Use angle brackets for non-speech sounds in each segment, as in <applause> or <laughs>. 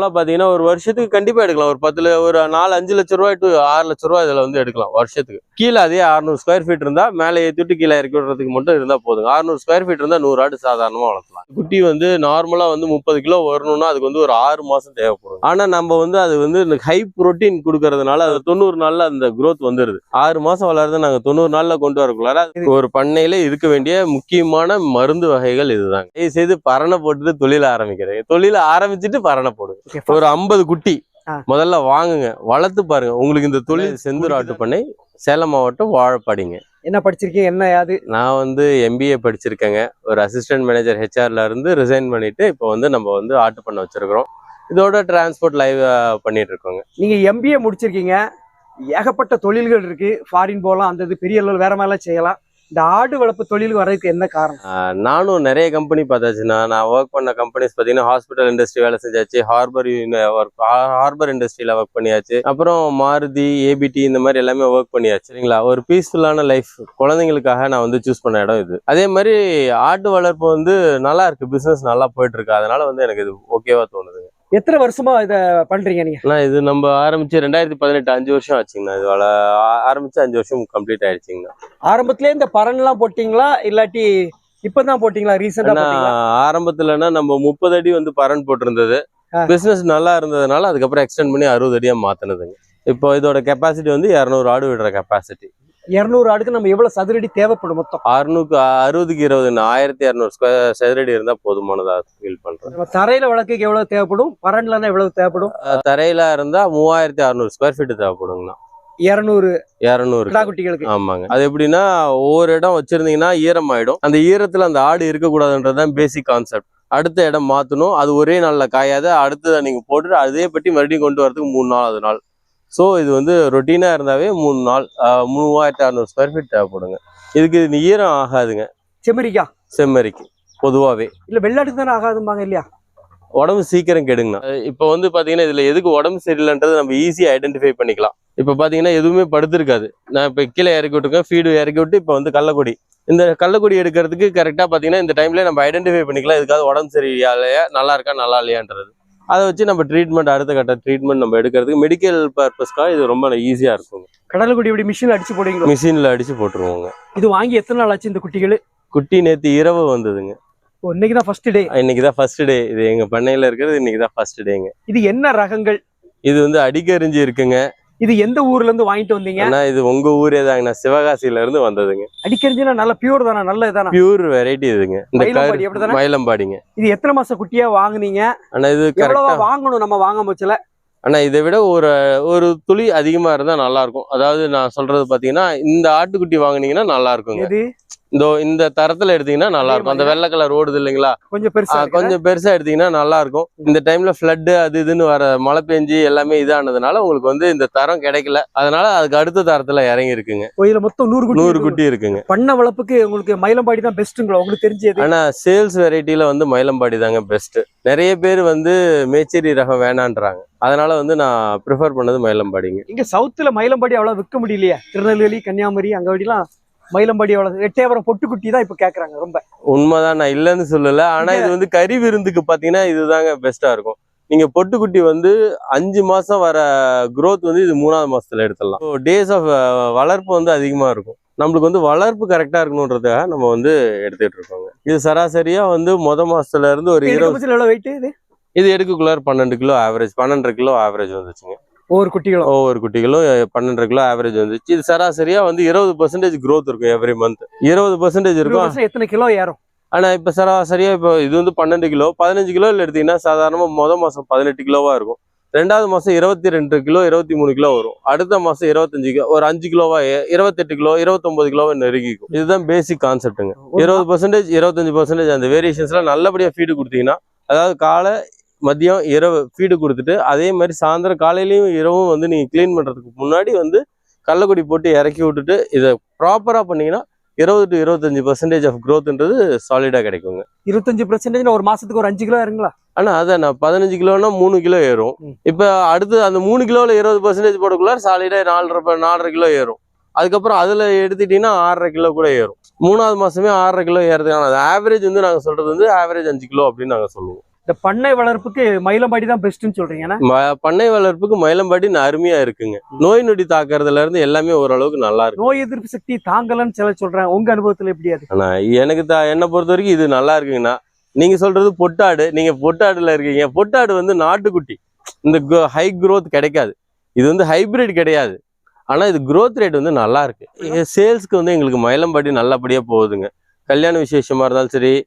இப்பெல்லாம் பாத்தீங்கன்னா ஒரு வருஷத்துக்கு கண்டிப்பா எடுக்கலாம். ஒரு பத்துல ஒரு நாலு அஞ்சு லட்ச ரூபாய் டு ஆறு லட்ச ரூபாய் இதில் வந்து எடுக்கலாம் வருஷத்துக்கு. கீழே அதே அறுநூறு ஸ்கொயர் ஃபீட் இருந்தா மேலே ஏற்றிட்டு கீழே இறக்கி விடுறதுக்கு மட்டும் இருந்தால் போதும் அறுநூறு ஸ்கொயர் ஃபீட் இருந்தால் நூறு ஆடு சாதாரணமாக வளர்த்தலாம். குட்டி வந்து நார்மலா வந்து முப்பது கிலோ வரணும்னா அதுக்கு வந்து ஒரு ஆறு மாசம் தேவைப்படும். ஆனா நம்ம வந்து அது வந்து இந்த ஹை ப்ரோட்டீன் கொடுக்கறதுனால அது தொண்ணூறு நாளில் அந்த க்ரோத் வந்துடுது ஆறு மாசம் வளர்றது நாங்க தொண்ணூறு நாள்ல கொண்டு வரக்குள்ளார ஒரு பண்ணையில இருக்க வேண்டிய முக்கியமான மருந்து வகைகள் இதுதாங்க. தயவு செய்து பரணை போட்டுட்டு தொழில ஆரம்பிக்கிறேன். தொழில ஆரம்பிச்சுட்டு பரணை போடுங்க. ஒரு ஐம்பது குட்டி. முதல்ல வாங்குங்க. வளர்த்து பாருங்க. உங்களுக்கு இந்த தொழில் செந்தூர் ஆட்டு பண்ணை சேலம் மாவட்டம் வாழப்பாடிங்க. என்ன படிச்சிருக்கீங்க? என்ன யாது? நான் வந்து எம்பிஏ படிச்சிருக்கேங்க. ஒரு அசிஸ்டன்ட் மேனேஜர் ஹெச்ஆர்ல இருந்து ரிசைன் பண்ணிட்டு இப்போ வந்து நம்ம வந்து ஆட்டு பண்ண வச்சிருக்கிறோம். இதோட டிரான்ஸ்போர்ட் லைவ் பண்ணிட்டு இருக்கோங்க. நீங்க எம்பிஏ முடிச்சிருக்கீங்க. ஏகப்பட்ட தொழில்கள் இருக்கு. ஃபாரின் போகலாம் அந்த இது பெரிய அளவில் வேற மாதிரிலாம் செய்யலாம். இந்த ஆடு வளர்ப்பு தொழில் வர்றதுக்கு என்ன காரணம்? நானும் நிறைய கம்பெனி பார்த்தாச்சுண்ணா. நான் ஒர்க் பண்ண கம்பெனிஸ் பார்த்தீங்கன்னா ஹாஸ்பிட்டல் இண்டஸ்ட்ரி வேலை செஞ்சாச்சு. ஹார்பர் ஒர்க் ஹார்பர் இண்டஸ்ட்ரியில் ஒர்க் பண்ணியாச்சு. அப்புறம் மாருதி ஏபிடி இந்த மாதிரி எல்லாமே ஒர்க் பண்ணியாச்சு. சரிங்களா? ஒரு பீஸ்ஃபுல்லான லைஃப் குழந்தைங்களுக்காக நான் வந்து சூஸ் பண்ண இடம் இது. அதே மாதிரி ஆட்டு வளர்ப்பு வந்து நல்லா இருக்கு. பிஸ்னஸ் நல்லா போயிட்டு இருக்கு. அதனால வந்து எனக்கு இது ஓகேவா தோணுது எத்தனை வருஷமா இத பண்றீங்க நீங்க? இது நம்ம ஆரம்பிச்சு ரெண்டாயிரத்தி பதினெட்டு அஞ்சு வருஷம் ஆச்சுங்கண்ணா. இது ஆரம்பிச்சு அஞ்சு வருஷம் கம்ப்ளீட் ஆயிடுச்சுங்கண்ணா. ஆரம்பத்திலே இந்த பரன்லாம் போட்டீங்களா? இல்லாட்டி இப்பதான் போட்டீங்களா? ரீசெண்டா ஆரம்பத்துலன்னா நம்ம முப்பது அடி வந்து பரன் போட்டிருந்தது. பிசினஸ் நல்லா இருந்ததுனால அதுக்கப்புறம் எக்ஸ்டெண்ட் பண்ணி அறுபது அடியா மாத்தினதுங்க. இப்போ இதோட கெப்பாசிட்டி வந்து இரநூறு ஆடு விடுற கெப்பாசிட்டி இருநூறு ஆடுக்கு நம்ம எவ்வளவு சதுரடி தேவைப்படும் மொத்தம்? அறுநூக்கு அறுபதுக்கு இருபது ஆயிரத்தி இரநூறு ஸ்கொயர் சதுரடி இருந்தா போதுமானதா ஃபீல் பண்றேன். நம்ம தரையில வளர்க்கறதுக்கு எவ்வளவு தேவைப்படும்? பரன்லன்னா எவ்வளவு தேவைப்படும்? தரையில இருந்தா மூவாயிரத்தி அறுநூறு ஸ்கொயர் ஃபீட் தேவைப்படுங்கண்ணா. இருநூறு. இரநூறு. கிடா குட்டிகளுக்கு. ஆமாங்க. அது எப்படின்னா ஒவ்வொரு இடம் வச்சிருந்தீங்கன்னா ஈரம் ஆயிடும் அந்த ஈரத்துல அந்த ஆடு இருக்கக்கூடாதுன்றதுதான் பேசிக் கான்செப்ட் அடுத்த இடம் மாத்தணும். அது ஒரே நாள்ல காயாத. அடுத்ததை நீங்க போட்டுட்டு அதே பற்றி மறுபடியும் கொண்டு வரதுக்கு மூணு நாலாவது நாள். ஸோ இது வந்து ரொட்டீனா இருந்தாவே மூணு நாள் மூவாயிரத்தி அறுநூறு ஸ்கொயர் ஃபீட் தேவைப்படுங்க. இதுக்கு இது ஈரம் ஆகாதுங்க. செம்மறிக்கா? செம்மறிக்கு பொதுவாகவே இல்ல வெள்ளாட்டுக்கு தானே ஆகாதும்பாங்க இல்லையா? உடம்பு சீக்கிரம் கெடுங்கண்ணா. இப்போ வந்து பாத்தீங்கன்னா இதுல எதுக்கு உடம்பு சரியில்லைன்றது நம்ம ஈஸியா ஐடென்டிஃபை பண்ணிக்கலாம். இப்போ பாத்தீங்கன்னா எதுவுமே படுத்திருக்காது. நான் இப்போ கீழே இறக்கி விட்டுருக்கேன் ஃபீடு இறக்கி விட்டு இப்போ வந்து கள்ளக்குடி. இந்த கள்ளக்குடி எடுக்கிறதுக்கு கரெக்டாக பார்த்தீங்கன்னா இந்த டைம்ல நம்ம ஐடென்டிஃபை பண்ணிக்கலாம் இதுக்காக உடம்பு சரியில்லையா நல்லா இருக்கா நல்லா இல்லையான்றது. அதை வச்சு நம்ம ட்ரீட்மெண்ட் அடுத்த கட்ட ட்ரீட்மெண்ட் நம்ம எடுக்கிறதுக்கு மெடிக்கல் பர்பஸ்க்காக இது ரொம்ப ஈஸியா இருக்குங்க கடலுக்குடி இப்படி மிஷின்ல அடிச்சு போடுவீங்களா? மிஷினில் அடிச்சு போட்டுருவோங்க. இது வாங்கி எத்தனை நாள் ஆச்சு இந்த குட்டிகள்? குட்டி நேற்று இரவு வந்ததுங்க. இன்னைக்கு தான் ஃபர்ஸ்ட் டே இன்னைக்கு தான் ஃபர்ஸ்ட் டே இது எங்க பண்ணையில இருக்கிறது இன்னைக்கு தான் ஃபர்ஸ்ட் டேங்க இது என்ன ரகங்கள்? இது வந்து அடிக்கரிஞ்சு இருக்குங்க. இது எந்த ஊர்ல இருந்து வாங்கிட்டு வந்தீங்க? இது உங்க ஊரே தாங்கண்ணா. சிவகாசியில இருந்து வந்ததுங்க. அடிக்கறிஞ்சுனா நல்ல பியூர் தானே? நல்லது தானே பியூர் வெரைட்டி இதுங்க. இந்த? மயிலம்பாடிங்க. இது எத்தனை மாச குட்டியா வாங்குனீங்க? ஆனா இது கரெக்டா வாங்கணும் நம்ம வாங்க போச்சுல ஆனா இதை விட ஒரு ஒரு துளி அதிகமா இருந்தா நல்லா இருக்கும். அதாவது நான் சொல்றது பாத்தீங்கன்னா இந்த ஆட்டுக்குட்டி வாங்குனீங்கன்னா நல்லா இருக்குங்க. எது? இந்த இந்த தரத்துல எடுத்தீங்கன்னா நல்லா இருக்கும் அந்த? வெள்ளை கலர் ஓடுது இல்லைங்களா? கொஞ்சம் பெருசா? கொஞ்சம் பெருசா எடுத்தீங்கன்னா நல்லா இருக்கும் இந்த டைம்ல ஃப்ளட் அது இதுன்னு வர மழை பெஞ்சு எல்லாமே இதானதுனால உங்களுக்கு வந்து இந்த தரம் கிடைக்கல. அதனால அதுக்கு அடுத்த தரத்துல இறங்கி இருக்குங்க இதுல மொத்தம் நூறு குட்டி நூறு. குட்டி இருக்குங்க. பண்ண வளர்ப்புக்கு உங்களுக்கு மயிலம்பாடி தான் பெஸ்ட்டுங்களா உங்களுக்கு தெரிஞ்சது? ஆனா சேல்ஸ் வெரைட்டில வந்து மயிலம்பாடி தாங்க பெஸ்ட் நிறைய பேர் வந்து மேச்சேரி ரகம் வேணான்றாங்க. அதனால வந்து நான் ப்ரிஃபர் பண்ணது மயிலம்பாடிங்க. இங்க சவுத்துல மயிலம்பாடி அவ்வளவு விற்க முடியலையே. திருநெல்வேலி கன்னியாகுமரி அங்க வழிலாம் மயிலம்பாடி அவ்வளவு எட்டயபுரம் பொட்டுக்குட்டி தான் இப்ப கேக்குறாங்க ரொம்ப. உண்மைதான் நான் இல்லைன்னு சொல்லல. ஆனா இது வந்து கறி விருந்துக்கு பாத்தீங்கன்னா இதுதாங்க பெஸ்டா இருக்கும். நீங்க பொட்டுக்குட்டி வந்து அஞ்சு மாசம் வர growth வந்து இது மூணாவது மாசத்துல எடுத்துடலாம். டேஸ் ஆஃப் வளர்ப்பு வந்து அதிகமா இருக்கும். நம்மளுக்கு வந்து வளர்ப்பு கரெக்டா இருக்கணுன்றதுக்காக நம்ம வந்து எடுத்துட்டு இருக்கோங்க. இது சராசரியா வந்து முத மாசத்துல இருந்து ஒரு இருபது இது? எடுக்கக்குள்ளார பன்னெண்டு கிலோ ஆவரேஜ் பன்னெண்டரை கிலோ ஆவரேஜ் வந்துச்சுங்க. ஒவ்வொரு குட்டிகளும்? ஒவ்வொரு குட்டிகளும் பன்னெண்டரை கிலோ ஆவரேஜ் வந்துச்சு. இது சராசரியா வந்து இருபது பர்சன்டேஜ் growth இருக்கும் எவ்ரி மந்த் இருபது பர்சன்டேஜ் இருக்கும். எத்தனை கிலோ ஏறும்? ஆனா இப்ப சராசரியா இப்போ இது வந்து பன்னெண்டு கிலோ. பதினஞ்சு கிலோல எடுத்தீங்கன்னா சாதாரணமா முத மாசம் பதினெட்டு கிலோவா இருக்கும். ரெண்டாவது மாசம் இருபத்தி ரெண்டு கிலோ இருபத்தி மூணு கிலோ வரும். அடுத்த மாசம் இருபத்தஞ்சு கிலோ ஒரு அஞ்சு கிலோவா இருபத்தெட்டு கிலோ இருபத்தொன்பது கிலோவா நெருங்கிக்கும். இதுதான் பேசிக் கான்செப்ட்டுங்க இருபது பர்சன்டேஜ் இருபத்தஞ்சு பர்சன்டேஜ் அந்த வேரியேஷன்ஸ்லாம் நல்லபடியா ஃபீடு கொடுத்தீங்கன்னா அதாவது காலை மதியம் இரவு ஃபீடு கொடுத்துட்டு அதே மாதிரி சாயந்தரம் காலையிலயும் இரவும் வந்து நீங்க க்ளீன் பண்றதுக்கு முன்னாடி வந்து கள்ளக்குடி போட்டு இறக்கி விட்டுட்டு இதை ப்ராப்பரா பண்ணீங்கன்னா இருபது டு இருபத்தஞ்சு பர்சன்டேஜ் ஆஃப் க்ரோத்ன்றது சாலிடா கிடைக்குங்க. இருபத்தஞ்சு பர்சன்டேஜ் ஒரு மாசத்துக்கு ஒரு அஞ்சு கிலோ இறங்களா ஆனா அதான் நான் பதினஞ்சு கிலோனா மூணு கிலோ ஏறும். இப்ப அடுத்து அந்த மூணு கிலோல இருபது பர்சன்டேஜ் போடக்குள்ள சாலிடா நாலரை நாலரை கிலோ ஏறும். அதுக்கப்புறம் அதுல எடுத்துட்டீங்கன்னா ஆறரை கிலோ கூட ஏறும். மூணாவது மாசமே ஆறரை கிலோ ஏறதுக்கான ஆவரேஜ் வந்து நாங்க சொல்றது வந்து ஆவரேஜ் அஞ்சு கிலோ அப்படின்னு நாங்க சொல்லுவோம். இந்த பண்ணை வளர்ப்புக்கு மயிலம்பாடி தான் பெஸ்ட்னு சொல்றீங்க ஏன்னா ம- பண்ணை வளர்ப்புக்கு மயிலம்பாடி அருமையா இருக்குங்க. நோய் நொடி தாக்குறதுல இருந்து எல்லாமே ஓரளவுக்கு நல்லா இருக்கு. நோய் எதிர்ப்பு சக்தி தாங்கலன்னு சில சொல்றேன். உங்க அனுபவத்துல எப்படி அது? எனக்கு என்னை பொறுத்த வரைக்கும் இது நல்லா இருக்குங்கண்ணா. நீங்க சொல்றது பொட்டாடு நீங்க பொட்டாடுல இருக்கீங்க. பொட்டாடு வந்து நாட்டுக்குட்டி. இந்த ஹை growth கிடைக்காது. இது வந்து ஹைபிரிட் கிடையாது. ஆனா இது growth ரேட் வந்து நல்லா இருக்கு. சேல்ஸ்க்கு வந்து எங்களுக்கு மயிலம்பாடி நல்லபடியா போகுதுங்க. கல்யாண விசேஷமா இருந்தாலும் சரி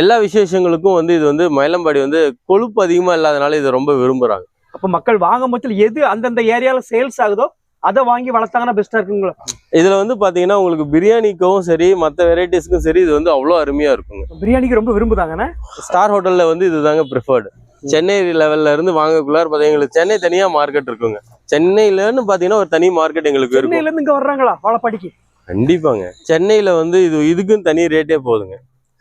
எல்லா விசேஷங்களுக்கும் வந்து இது வந்து மயிலம்பாடி வந்து கொழுப்பு அதிகமா இல்லாதனால இதை ரொம்ப விரும்புறாங்க. அப்ப மக்கள் வாங்கும் பட்சத்தில் எது அந்தந்த ஏரியால சேல்ஸ் ஆகுதோ அதை வாங்கி வளர்த்தாங்கன்னா பெஸ்டா இருக்குங்களா இதுல வந்து பாத்தீங்கன்னா உங்களுக்கு பிரியாணிக்கும் சரி மற்ற வெரைட்டிஸ்க்கும் சரி இது வந்து அவ்வளோ அருமையா இருக்குங்க. பிரியாணிக்கு ரொம்ப விரும்புதாங்கண்ணே ஸ்டார் ஹோட்டல்ல வந்து இதுதாங்க ப்ரிஃபர்டு சென்னை லெவல்ல இருந்து வாங்கக்குள்ளார பார்த்தீங்கன்னா எங்களுக்கு சென்னை தனியா மார்க்கெட் இருக்குங்க. சென்னையிலன்னு பாத்தீங்கன்னா ஒரு தனி மார்க்கெட் எங்களுக்கு இருந்து இங்க வர்றாங்களா? வாழப்பாடிக்கு. கண்டிப்பாங்க. சென்னையில வந்து இது இதுக்கும் தனி ரேட்டே போகுதுங்க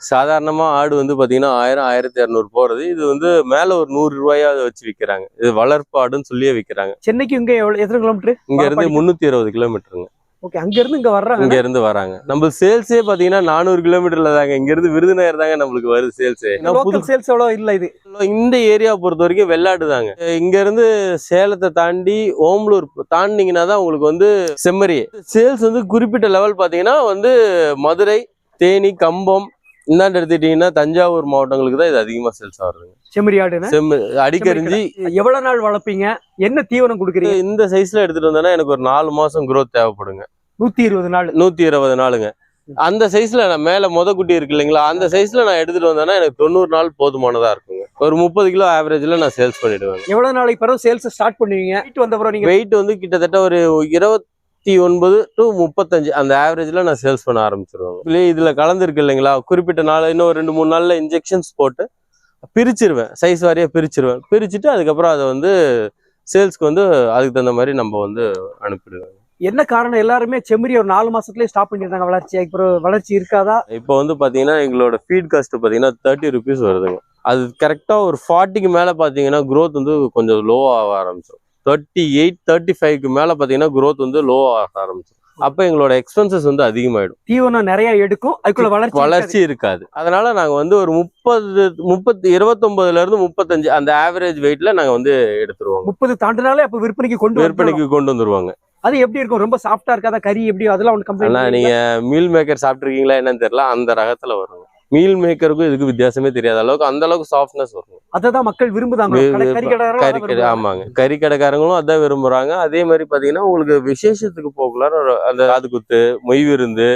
சாதாரணமா ஆடு வந்து பாத்தீங்கன்னா ஆயிரம் ஆயிரத்தி இரநூறு போறது. இது வந்து மேல ஒரு நூறு ரூபாயாவது வச்சு விக்கிறாங்க. இது வளர்ப்பு ஆடுன்னு சொல்லியே விக்கிறாங்க. சென்னைக்கு இங்க எவ்வளவு எத்தனை கிலோமீட்டர் இங்க இருந்து. முன்னூத்தி இருபது கிலோமீட்டருங்க ஓகே அங்க இருந்து இங்க வர்றாங்க. இங்க இருந்து வராங்க. நம்ம சேல்ஸே பாத்தீங்கன்னா நானூறு கிலோமீட்டர்ல தாங்க. இங்க இருந்து விருதுநகர் தாங்க நம்மளுக்கு வருது சேல்ஸே புது சேல்ஸ் எவ்வளவு? இல்ல இது. இந்த ஏரியா பொறுத்த வரைக்கும் வெள்ளாடு தாங்க. இங்க இருந்து சேலத்தை தாண்டி ஓமலூர் தாண்டினீங்கன்னா தான் உங்களுக்கு வந்து செம்மறி. சேல்ஸ் வந்து குறிப்பிட்ட லெவல் பாத்தீங்கன்னா வந்து மதுரை தேனி கம்பம் இந்தாண்டு எடுத்துக்கிட்டீங்கன்னா தஞ்சாவூர் மாவட்டங்களுக்கு தான் இது அதிகமா சேல்ஸ் ஆகுதுங்க செம்மறி ஆடுன்னு? செம்ம அடிக்கரிஞ்சி எவ்வளவு நாள் வளர்ப்பீங்க? என்ன தீவனம் கொடுக்குறீங்க? இந்த சைஸ்ல எடுத்துட்டு வந்தேன்னா எனக்கு ஒரு நாலு மாசம் growth தேவைப்படுங்க. நூத்தி இருபது நாள். நூத்தி இருபது நாளுங்க. அந்த சைஸ்ல நான் மேல முத குட்டி இருக்கு இல்லைங்களா அந்த சைஸ்ல நான் எடுத்துட்டு வந்தேன்னா எனக்கு தொண்ணூறு நாள் போதுமானதா இருக்குங்க. ஒரு முப்பது கிலோ ஆவரேஜ்ல நான் சேல்ஸ் பண்ணிடுவேன் எவ்வளவு நாளைக்கு பிறகு சேல்ஸ் ஸ்டார்ட் பண்ணுவீங்க? வீட்டு வந்த பிறகு நீங்க வெயிட் வந்து கிட்டத்தட்ட ஒரு இருபத்தி ஒன்பது டு முப்பத்தஞ்சு. அந்த ஆவரேஜ்ல நான் சேல்ஸ் பண்ண ஆரம்பிச்சிருவேன். இதுலயே இதுல கலந்துருக்கு இல்லைங்களா? குறிப்பிட்ட நாள் இன்னும் ஒரு ரெண்டு மூணு நாள்ல இன்ஜெக்ஷன்ஸ் போட்டு பிரிச்சிருவேன். சைஸ் வாரியா பிரிச்சிருவேன். பிரிச்சுட்டு அதுக்கப்புறம் அதை வந்து சேல்ஸ்க்கு வந்து அதுக்கு தகுந்த மாதிரி நம்ம வந்து அனுப்பிடுவேன். என்ன காரணம்? எல்லாருமே செம்மறி ஒரு நாலு மாசத்துலயே ஸ்டாப் பண்ணிருந்தாங்க வளர்ச்சி அப்புறம் வளர்ச்சி இருக்காதா? இப்போ வந்து பாத்தீங்கன்னா எங்களோட ஃபீட் காஸ்ட் பாத்தீங்கன்னா தேர்ட்டி ருபீஸ் வருதுங்க. அது கரெக்டா ஒரு ஃபார்ட்டிக்கு மேல பாத்தீங்கன்னா growth வந்து கொஞ்சம் லோ ஆக ஆரம்பிச்சிடும் தேர்ட்டி எயிட் தேர்ட்டி ஃபைவ்க்கு மேல பாத்தீங்கன்னா growth வந்து லோ ஆக ஆரம்பிச்சிடும் அப்ப எங்களோட எக்ஸ்பென்சஸ் வந்து அதிகமாயிடும். தீவனம் நிறைய எடுக்கும். அதுக்குள்ள வளர்ச்சி வளர்ச்சி இருக்காது. அதனால நாங்க வந்து ஒரு முப்பது முப்பத்தி இருபத்தொன்பதுல இருந்து முப்பத்தஞ்சு அந்த ஆவரேஜ் வெயிட்ல நாங்க வந்து எடுத்துருவோம் முப்பது தாண்டினாலே அப்ப விற்பனைக்கு கொண்டு விற்பனைக்கு கொண்டு வந்துருவாங்க. அது எப்படி இருக்கும்? ரொம்ப சாஃப்டா இருக்காதா? கறி எப்படி? அதெல்லாம் ஒன்று கம்ப்ளைண்ட் நீங்க மீல் மேக்கர் சாப்பிட்டுருக்கீங்களா என்னன்னு தெரியல. அந்த ரகத்துல வருங்க. மீல் மேக்கருக்கும் இதுக்கு வித்தியாசமே தெரியாத அளவுக்கு அந்த அளவுக்கு சாஃப்ட்னஸ் வரும் அததான் மக்கள் விரும்புதாங்க. ஆமாங்க கறி கடைக்காரங்களும் அதான் விரும்புறாங்க. அதே மாதிரி பாத்தீங்கன்னா உங்களுக்கு விசேஷத்துக்கு போகலாம் அந்த காது குத்து மொய் விருந்து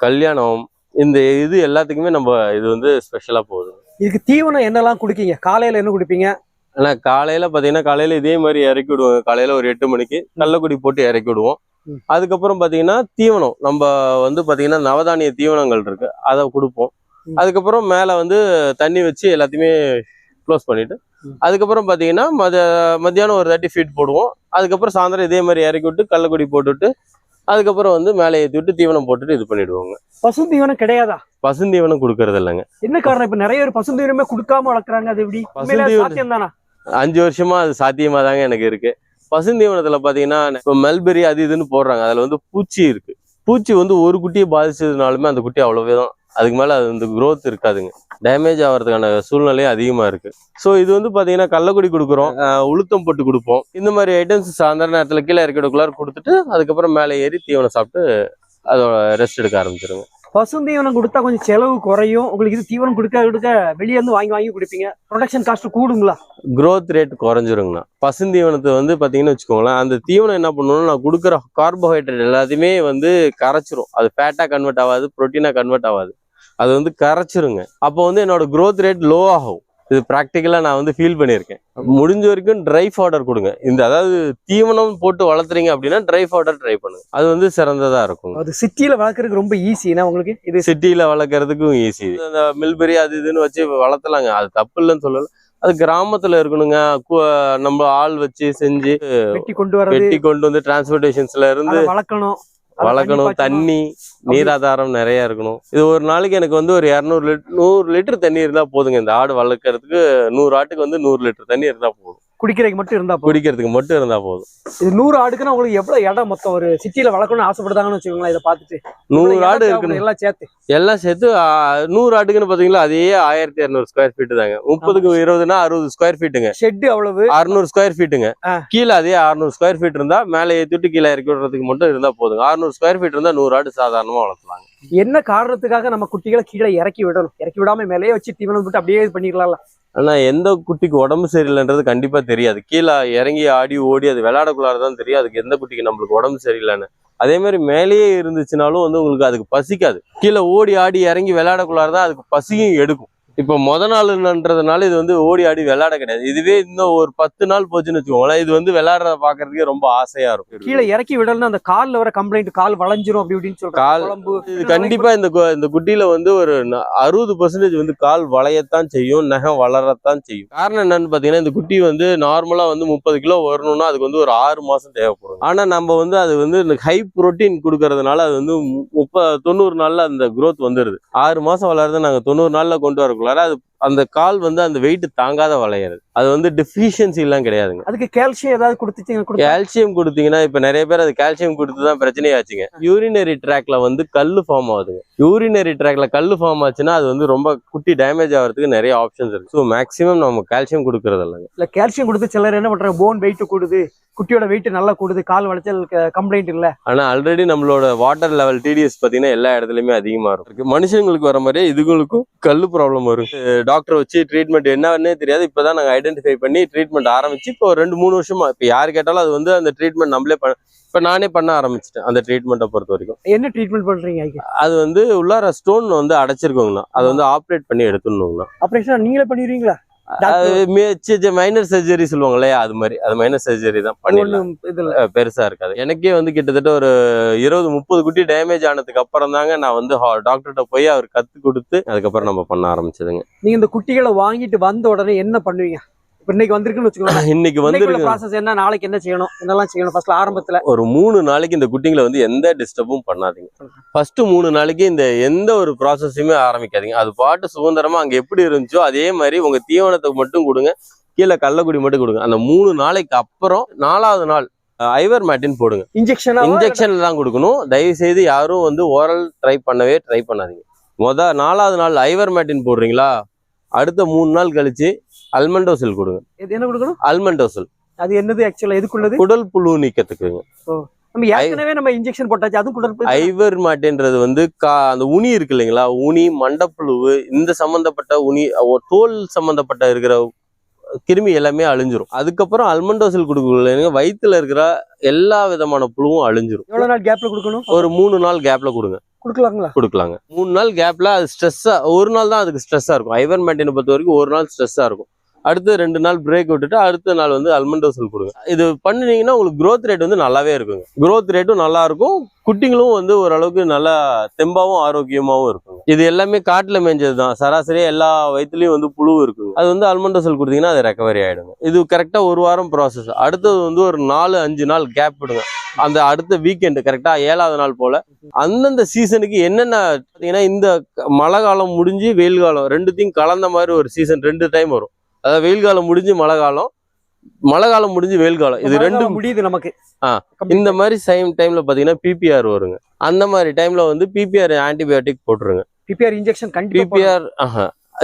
கல்யாணம் இந்த இது எல்லாத்துக்குமே நம்ம இது வந்து ஸ்பெஷலா போகுது. இதுக்கு தீவனம் என்னெல்லாம் குடுக்கீங்க காலையில என்ன குடிப்பீங்க? ஆனா காலையில பாத்தீங்கன்னா காலையில இதே மாதிரி இறக்கி விடுவோம் காலையில ஒரு எட்டு மணிக்கு கள்ளக்குடி போட்டு இறக்கி விடுவோம். அதுக்கப்புறம் பாத்தீங்கன்னா தீவனம். நம்ம வந்து பாத்தீங்கன்னா நவதானிய தீவனங்கள் இருக்கு. அதை கொடுப்போம். அதுக்கப்புறம் மேல வந்து தண்ணி வச்சு எல்லாத்தையுமே க்ளோஸ் பண்ணிட்டு ம். அதுக்கப்புறம் பாத்தீங்கன்னா மத மத்தியானம் ஒரு தேர்ட்டி ஃபீட் போடுவோம். அதுக்கப்புறம் சாயந்தரம் இதே மாதிரி இறக்கி விட்டு கள்ளக்குடி போட்டுட்டு அதுக்கப்புறம் வந்து மேலே ஏற்றி விட்டு தீவனம் போட்டுட்டு இது பண்ணிடுவோங்க. பசு தீவனம் கிடையாதா? பசுந்தீவனம் கொடுக்கறது இல்லைங்க. என்ன காரணம்? இப்ப நிறைய பேர் பசு தீவனமே கொடுக்காம வளர்க்குறாங்க அது எப்படி? பசுந்தீவனம் அஞ்சு வருஷமா அது சாத்தியமா தாங்க எனக்கு இருக்கு. பசுந்தீவனத்துல பாத்தீங்கன்னா இப்போ மெல்பெரி அது இதுன்னு போடுறாங்க. அதுல வந்து பூச்சி இருக்கு. பூச்சி வந்து ஒரு குட்டியை பாதிச்சதுனாலுமே அந்த குட்டி அவ்வளவே தான் அதுக்கு மேல அது வந்து growth இருக்காதுங்க. டேமேஜ் ஆகிறதுக்கான சூழ்நிலையும் அதிகமா இருக்கு. ஸோ இது வந்து பாத்தீங்கன்னா கள்ளக்குடி கொடுக்குறோம். உளுத்தம் போட்டு கொடுப்போம். இந்த மாதிரி ஐட்டம்ஸ் சாயந்தர நேரத்துல கீழே இறக்கிடக்குள்ளார கொடுத்துட்டு அதுக்கப்புறம் மேலே ஏறி தீவனம் சாப்பிட்டு அதோட ரெஸ்ட் எடுக்க ஆரம்பிச்சிருங்க. பசு தீவனம் கொடுத்தா கொஞ்சம் செலவு குறையும். உங்களுக்கு இது தீவனம் கொடுக்க கொடுக்க வெளியே இருந்து வாங்கி வாங்கி குடிப்பீங்க. ப்ரொடக்ஷன் காஸ்ட் கூடுங்களா? Growth ரேட் குறைஞ்சிருங்கண்ணா. பசுந்தீவனத்தை வந்து பார்த்தீங்கன்னு வச்சுக்கோங்களேன் அந்த தீவனம் என்ன பண்ணணும்னா நான் கொடுக்குற கார்போஹைட்ரேட் எல்லாத்தையுமே வந்து கரைச்சிரும். அது ஃபேட்டாக கன்வெர்ட் ஆகாது ப்ரோட்டீனாக கன்வெர்ட் ஆகாது. அது வந்து கரைச்சிருங்க. அப்போ வந்து என்னோட growth ரேட் லோ ஆகும். இது ப்ராக்டிக்கலாக நான் வந்து ஃபீல் பண்ணியிருக்கேன். முடிஞ்ச வரைக்கும் ட்ரை ஃபாடர் கொடுங்க. இந்த அதாவது தீவனம் போட்டு வளர்த்துறீங்க அப்படின்னா ட்ரை ஃபாடர் ட்ரை பண்ணுங்க. அது வந்து சிறந்ததாக இருக்கும். அது சிட்டியில வளர்க்கறதுக்கு ரொம்ப ஈஸினா உங்களுக்கு? இது சிட்டியில் வளர்க்குறதுக்கும் ஈஸி அந்த மில்பெரி அது இதுன்னு வச்சு வளர்த்தலாங்க. அது தப்பு இல்லைன்னு சொல்லல. அது கிராமத்துல இருக்கணுங்க. நம்ம ஆள் வச்சு செஞ்சு வெட்டி கொண்டு வர்றது. வெட்டி கொண்டு வந்து டிரான்ஸ்போர்டேஷன்ஸ்ல இருந்து வளர்க்கணும். வளர்க்கணும். தண்ணி நீராதாரம் நிறைய இருக்கணும். இது ஒரு நாளைக்கு எனக்கு வந்து ஒரு இரநூறு லிட்டர் நூறு லிட்டர் தண்ணி இருந்தா போதுங்க. இந்த ஆடு வளர்க்கறதுக்கு நூறு ஆட்டுக்கு வந்து நூறு லிட்டர் தண்ணி இருந்தா போதும். குடிக்கிறதுக்கு மட்டும் இருந்தா போதும். குடிக்கிறதுக்கு மட்டும் இருந்தா போதும். இது நூறு ஆடுக்குன்னா உங்களுக்கு எவ்வளவு இடம் மொத்தம்? ஒரு சிட்டில வளர்க்கணும்னு ஆசைப்படுதாங்கன்னு வச்சுக்கோங்களேன் இதை பார்த்துட்டு. நூறு ஆடு தேவைப்படும் எல்லாம் சேர்த்து. எல்லாம் சேர்த்து நூறு ஆட்டுக்குன்னு பாத்தீங்களா அதே ஆயிரத்தி இரநூறு ஸ்கொயர் ஃபீட் தாங்க. முப்பதுக்கு இருபதுனா அறுபது ஸ்கொயர் ஃபீட்டுங்க ஷெட் அவ்வளவு. அறுநூறு ஸ்கொயர் ஃபீட்டுங்க. கீழே அதே அறுநூறு ஸ்கொயர் ஃபீட் இருந்தா மேலே ஏற்றிட்டு கீழே இறக்கி விடுறதுக்கு மட்டும் இருந்தா போதுங்க. அறுநூறு ஸ்கொயர் ஃபீட் இருந்தா நூறு ஆடு சாதாரணமா வளர்த்தலாங்க. என்ன காரணத்துக்காக நம்ம குட்டிகளை கீழே இறக்கி விடணும்? இறக்கி விடாம மேலேயே வச்சு தீவனம் விட்டு அப்படியே இது பண்ணிக்கலாம்ல ஆனா எந்த குட்டிக்கு உடம்பு சரியில்லைன்றது கண்டிப்பா தெரியாது. கீழே இறங்கி ஆடி ஓடி அது விளையாடக்குள்ளாரதான் தெரியும். அதுக்கு எந்த குட்டிக்கு நம்மளுக்கு உடம்பு சரியில்லைன்னு. அதே மாதிரி மேலேயே இருந்துச்சுனாலும் வந்து உங்களுக்கு அதுக்கு பசிக்காது. கீழே ஓடி ஆடி இறங்கி விளையாடக்குள்ளாரதான் அதுக்கு பசியும் எடுக்கும். இப்போ முத நாள்ன்றதுனால இது வந்து ஓடி ஆடி விளையாட கிடையாது. இதுவே இன்னும் ஒரு பத்து நாள் போச்சுன்னு வச்சுக்கோங்களேன். இது வந்து விளையாடுறத பாக்குறதுக்கே ரொம்ப ஆசையா இருக்கும். கீழே இறக்கி விடலன்னா அந்த கால்ல வர கம்ப்ளைண்ட் கால் வளைஞ்சிரும் அப்படி இப்படின்னு சொல்றாங்க. கால் இது கண்டிப்பா இந்த இந்த குட்டியில வந்து ஒரு அறுபது பர்சன்டேஜ் வந்து கால் வளையத்தான் செய்யும் நகம் வளரத்தான் செய்யும். காரணம் என்னன்னு பாத்தீங்கன்னா இந்த குட்டி வந்து நார்மலா வந்து முப்பது கிலோ வரணும்னா அதுக்கு வந்து ஒரு ஆறு மாசம் தேவைப்படும். ஆனா நம்ம வந்து அது வந்து இந்த ஹை புரோட்டீன் கொடுக்கறதுனால அது வந்து முப்ப தொண்ணூறு நாள்ல அந்த growth வந்துருது. ஆறு மாசம் வளருது நாங்க தொண்ணூறு நாள்ல கொண்டு வரக்குள்ளார அது அந்த கால் வந்து அந்த வெயிட் தாங்காத வளையிறது அது வந்து டெஃபிஷியன்சி எல்லாம் கிடையாதுங்க. அதுக்கு கால்சியம் ஏதாவது கொடுத்துச்சு கொடுத்தா? கால்சியம் கொடுத்தீங்கன்னா இப்ப நிறைய பேர் அது கால்சியம் கொடுத்து தான் பிரச்சனையாச்சுங்க யூரினரி ட்ராக்ல வந்து கல்லு ஃபார்ம் ஆகுதுங்க. யூரினரி ட்ராக்ல கல்லு ஃபார்ம் ஆச்சுன்னா அது வந்து ரொம்ப குட்டி டேமேஜ் ஆகிறதுக்கு நிறைய ஆப்ஷன்ஸ் இருக்கு. ஸோ மேக்ஸிமம் நம்ம கால்சியம் கொடுக்கறது இல்லைங்க இல்ல கால்சியம் கொடுத்து சிலர் என்ன பண்றாங்க போன் வெயிட் கூடுது குட்டியோட வெயிட் நல்லா கூடுது கால் வளைச்சல் கம்ப்ளைண்ட் இல்ல. ஆனா ஆல்ரெடி நம்மளோட வாட்டர் லெவல் டிடிஎஸ் பாத்தீங்கன்னா எல்லா இடத்துலயுமே அதிகமா இருக்கும். மனுஷங்களுக்கு வர மாதிரியே இதுகளுக்கும் கல்லு ப்ராப்ளம் வரும். டாக்டர் வச்சு ட்ரீட்மெண்ட் என்னன்னே தெரியாது. இப்பதான் நாங்க ஐடென்டிஃபை பண்ணி ட்ரீட்மெண்ட் ஆரம்பிச்சு இப்போ ரெண்டு மூணு வருஷமா இப்போ யார் கேட்டாலும் அது வந்து அந்த ட்ரீட்மெண்ட் நம்மளே பண்ண இப்போ நானே பண்ண ஆரம்பிச்சிட்டேன் அந்த ட்ரீட்மெண்ட்டை பொறுத்த வரைக்கும். என்ன ட்ரீட்மெண்ட் பண்றீங்க அதுக்கு அது வந்து உள்ளார ஸ்டோன் வந்து அடைச்சிருக்கோங்கண்ணா. அதை வந்து ஆப்ரேட் பண்ணி எடுத்துடணுங்கண்ணா. ஆபரேஷன் நீங்களே பண்ணிடுவீங்களா? மைனர் சர்ஜரி சொல்லுவாங்க இல்லையா அது மாதிரி. அது மைனர் சர்ஜரி தான் பண்ணிடலாம். பெருசா இருக்காது. எனக்கே வந்து கிட்டத்தட்ட ஒரு இருபது முப்பது குட்டி டேமேஜ் ஆனதுக்கு அப்புறம் தாங்க நான் வந்து டாக்டர்கிட்ட போய் அவர் கத்து கொடுத்து அதுக்கப்புறம் நம்ம பண்ண ஆரம்பிச்சதுங்க. நீங்க இந்த குட்டிகளை வாங்கிட்டு வந்த உடனே என்ன பண்ணுவீங்க? இன்னைக்கு வந்திருக்குன்னு வச்சுக்கோங்க <laughs> இன்னைக்கு வந்து ப்ராசஸ் என்ன நாளைக்கு என்ன செய்யணும் என்னெல்லாம் செய்யணும் ஃபர்ஸ்ட்ல ஆரம்பத்துல. ஒரு மூணு நாளைக்கு இந்த குட்டிங்களை வந்து எந்த டிஸ்டர்பும் பண்ணாதீங்க. ஃபர்ஸ்ட் மூணு நாளைக்கு இந்த எந்த ஒரு ப்ராசஸையுமே ஆரம்பிக்காதீங்க. அது பாட்டு சுதந்திரமா அங்க எப்படி இருந்துச்சோ அதே மாதிரி உங்க தீவனத்தை மட்டும் கொடுங்க. கீழே கள்ளக்குடி மட்டும் கொடுங்க. அந்த மூணு நாளைக்கு அப்புறம் நாலாவது நாள் ஐவர் மேட்டின் போடுங்க. இன்ஜெக்ஷன் இன்ஜெக்ஷன் தான் கொடுக்கணும். தயவு செய்து யாரும் வந்து ஓரல் ட்ரை பண்ணவே ட்ரை பண்ணாதீங்க. மொத நாலாவது நாள் ஐவர் மேட்டின் போடுறீங்களா? அடுத்த மூணு நாள் கழிச்சு அல்மண்டோசில் கொடுங்க. இது என்ன கொடுக்கணும்? அல்மண்டோசில் அது என்னது ஆக்சுவலா எதுக்குள்ளது? குடல் புழு நீக்கத்துக்குங்க. நம்ம ஏற்கனவே நம்ம இன்ஜெக்ஷன் போட்டாச்சு அதுவும் குடற்பு ஐவர் மாட்டேன்றது வந்து கா அந்த உனி இருக்கு இல்லைங்களா? உனி மண்டப்புழுவு இந்த சம்பந்தப்பட்ட உனி தோல் சம்பந்தப்பட்ட இருக்கிற கிருமி எல்லாமே அழிஞ்சிரும். அதுக்கப்புறம் அல்மண்டோசில் கொடுக்கல வயித்துல இருக்கிற எல்லா விதமான புழுவும் அழிஞ்சிரும். எவ்வளவு நாள் கேப்ல கொடுக்கணும்? ஒரு மூணு நாள் கேப்ல கொடுங்க. கொடுக்கலாங்களா? கொடுக்கலாங்க. மூணு நாள் கேப்ல அது ஸ்ட்ரெஸ்ஸா ஒரு நாள் தான் அதுக்கு ஸ்ட்ரெஸ்ஸா இருக்கும். ஐவர் மேட்டினை பொறுத்த வரைக்கும் ஒரு நாள் ஸ்ட்ரெஸ்ஸா இருக்கும். அடுத்து ரெண்டு நாள் பிரேக் விட்டுட்டு அடுத்த நாள் வந்து அல்மண்டோசல் கொடுங்க. இது பண்ணினீங்கன்னா உங்களுக்கு க்ரோத் ரேட் வந்து நல்லாவே இருக்குங்க. க்ரோத் ரேட்டும் நல்லா இருக்கும். குட்டிங்களும் வந்து ஓரளவுக்கு நல்லா தெம்பாவும் ஆரோக்கியமாகவும் இருக்குங்க. இது எல்லாமே காட்டில் மேய்ஞ்சது தான் சராசரியாக எல்லா வயிற்றுலையும் வந்து புழு இருக்குங்க. அது வந்து அல்மண்டோசல் கொடுத்தீங்கன்னா அது ரெக்கவரி ஆகிடுங்க இது கரெக்டாக ஒரு வாரம் ப்ராசஸ் அடுத்தது வந்து ஒரு நாலு அஞ்சு நாள் கேப் விடுங்க. அந்த அடுத்த வீக்கெண்டு கரெக்டாக ஏழாவது நாள் போல் அந்தந்த சீசனுக்கு என்னென்ன பார்த்தீங்கன்னா இந்த மழை காலம் முடிஞ்சு வெயில் காலம் ரெண்டுத்தையும் கலந்த மாதிரி ஒரு சீசன் ரெண்டு டைம் வரும். அதாவது வெயில் காலம் முடிஞ்சு மழை காலம் மழை காலம் முடிஞ்சு வெயில் காலம். இது மழை ரெண்டு காலம் முடியுது நமக்கு. இந்த மாதிரி சேம் டைம்ல பாத்தீங்கன்னா பிபிஆர் வருங்க. அந்த மாதிரி டைம்ல வந்து பிபிஆர் ஆன்டிபயோட்டிக் போட்டுருங்க. PPR injection. பிபிஆர்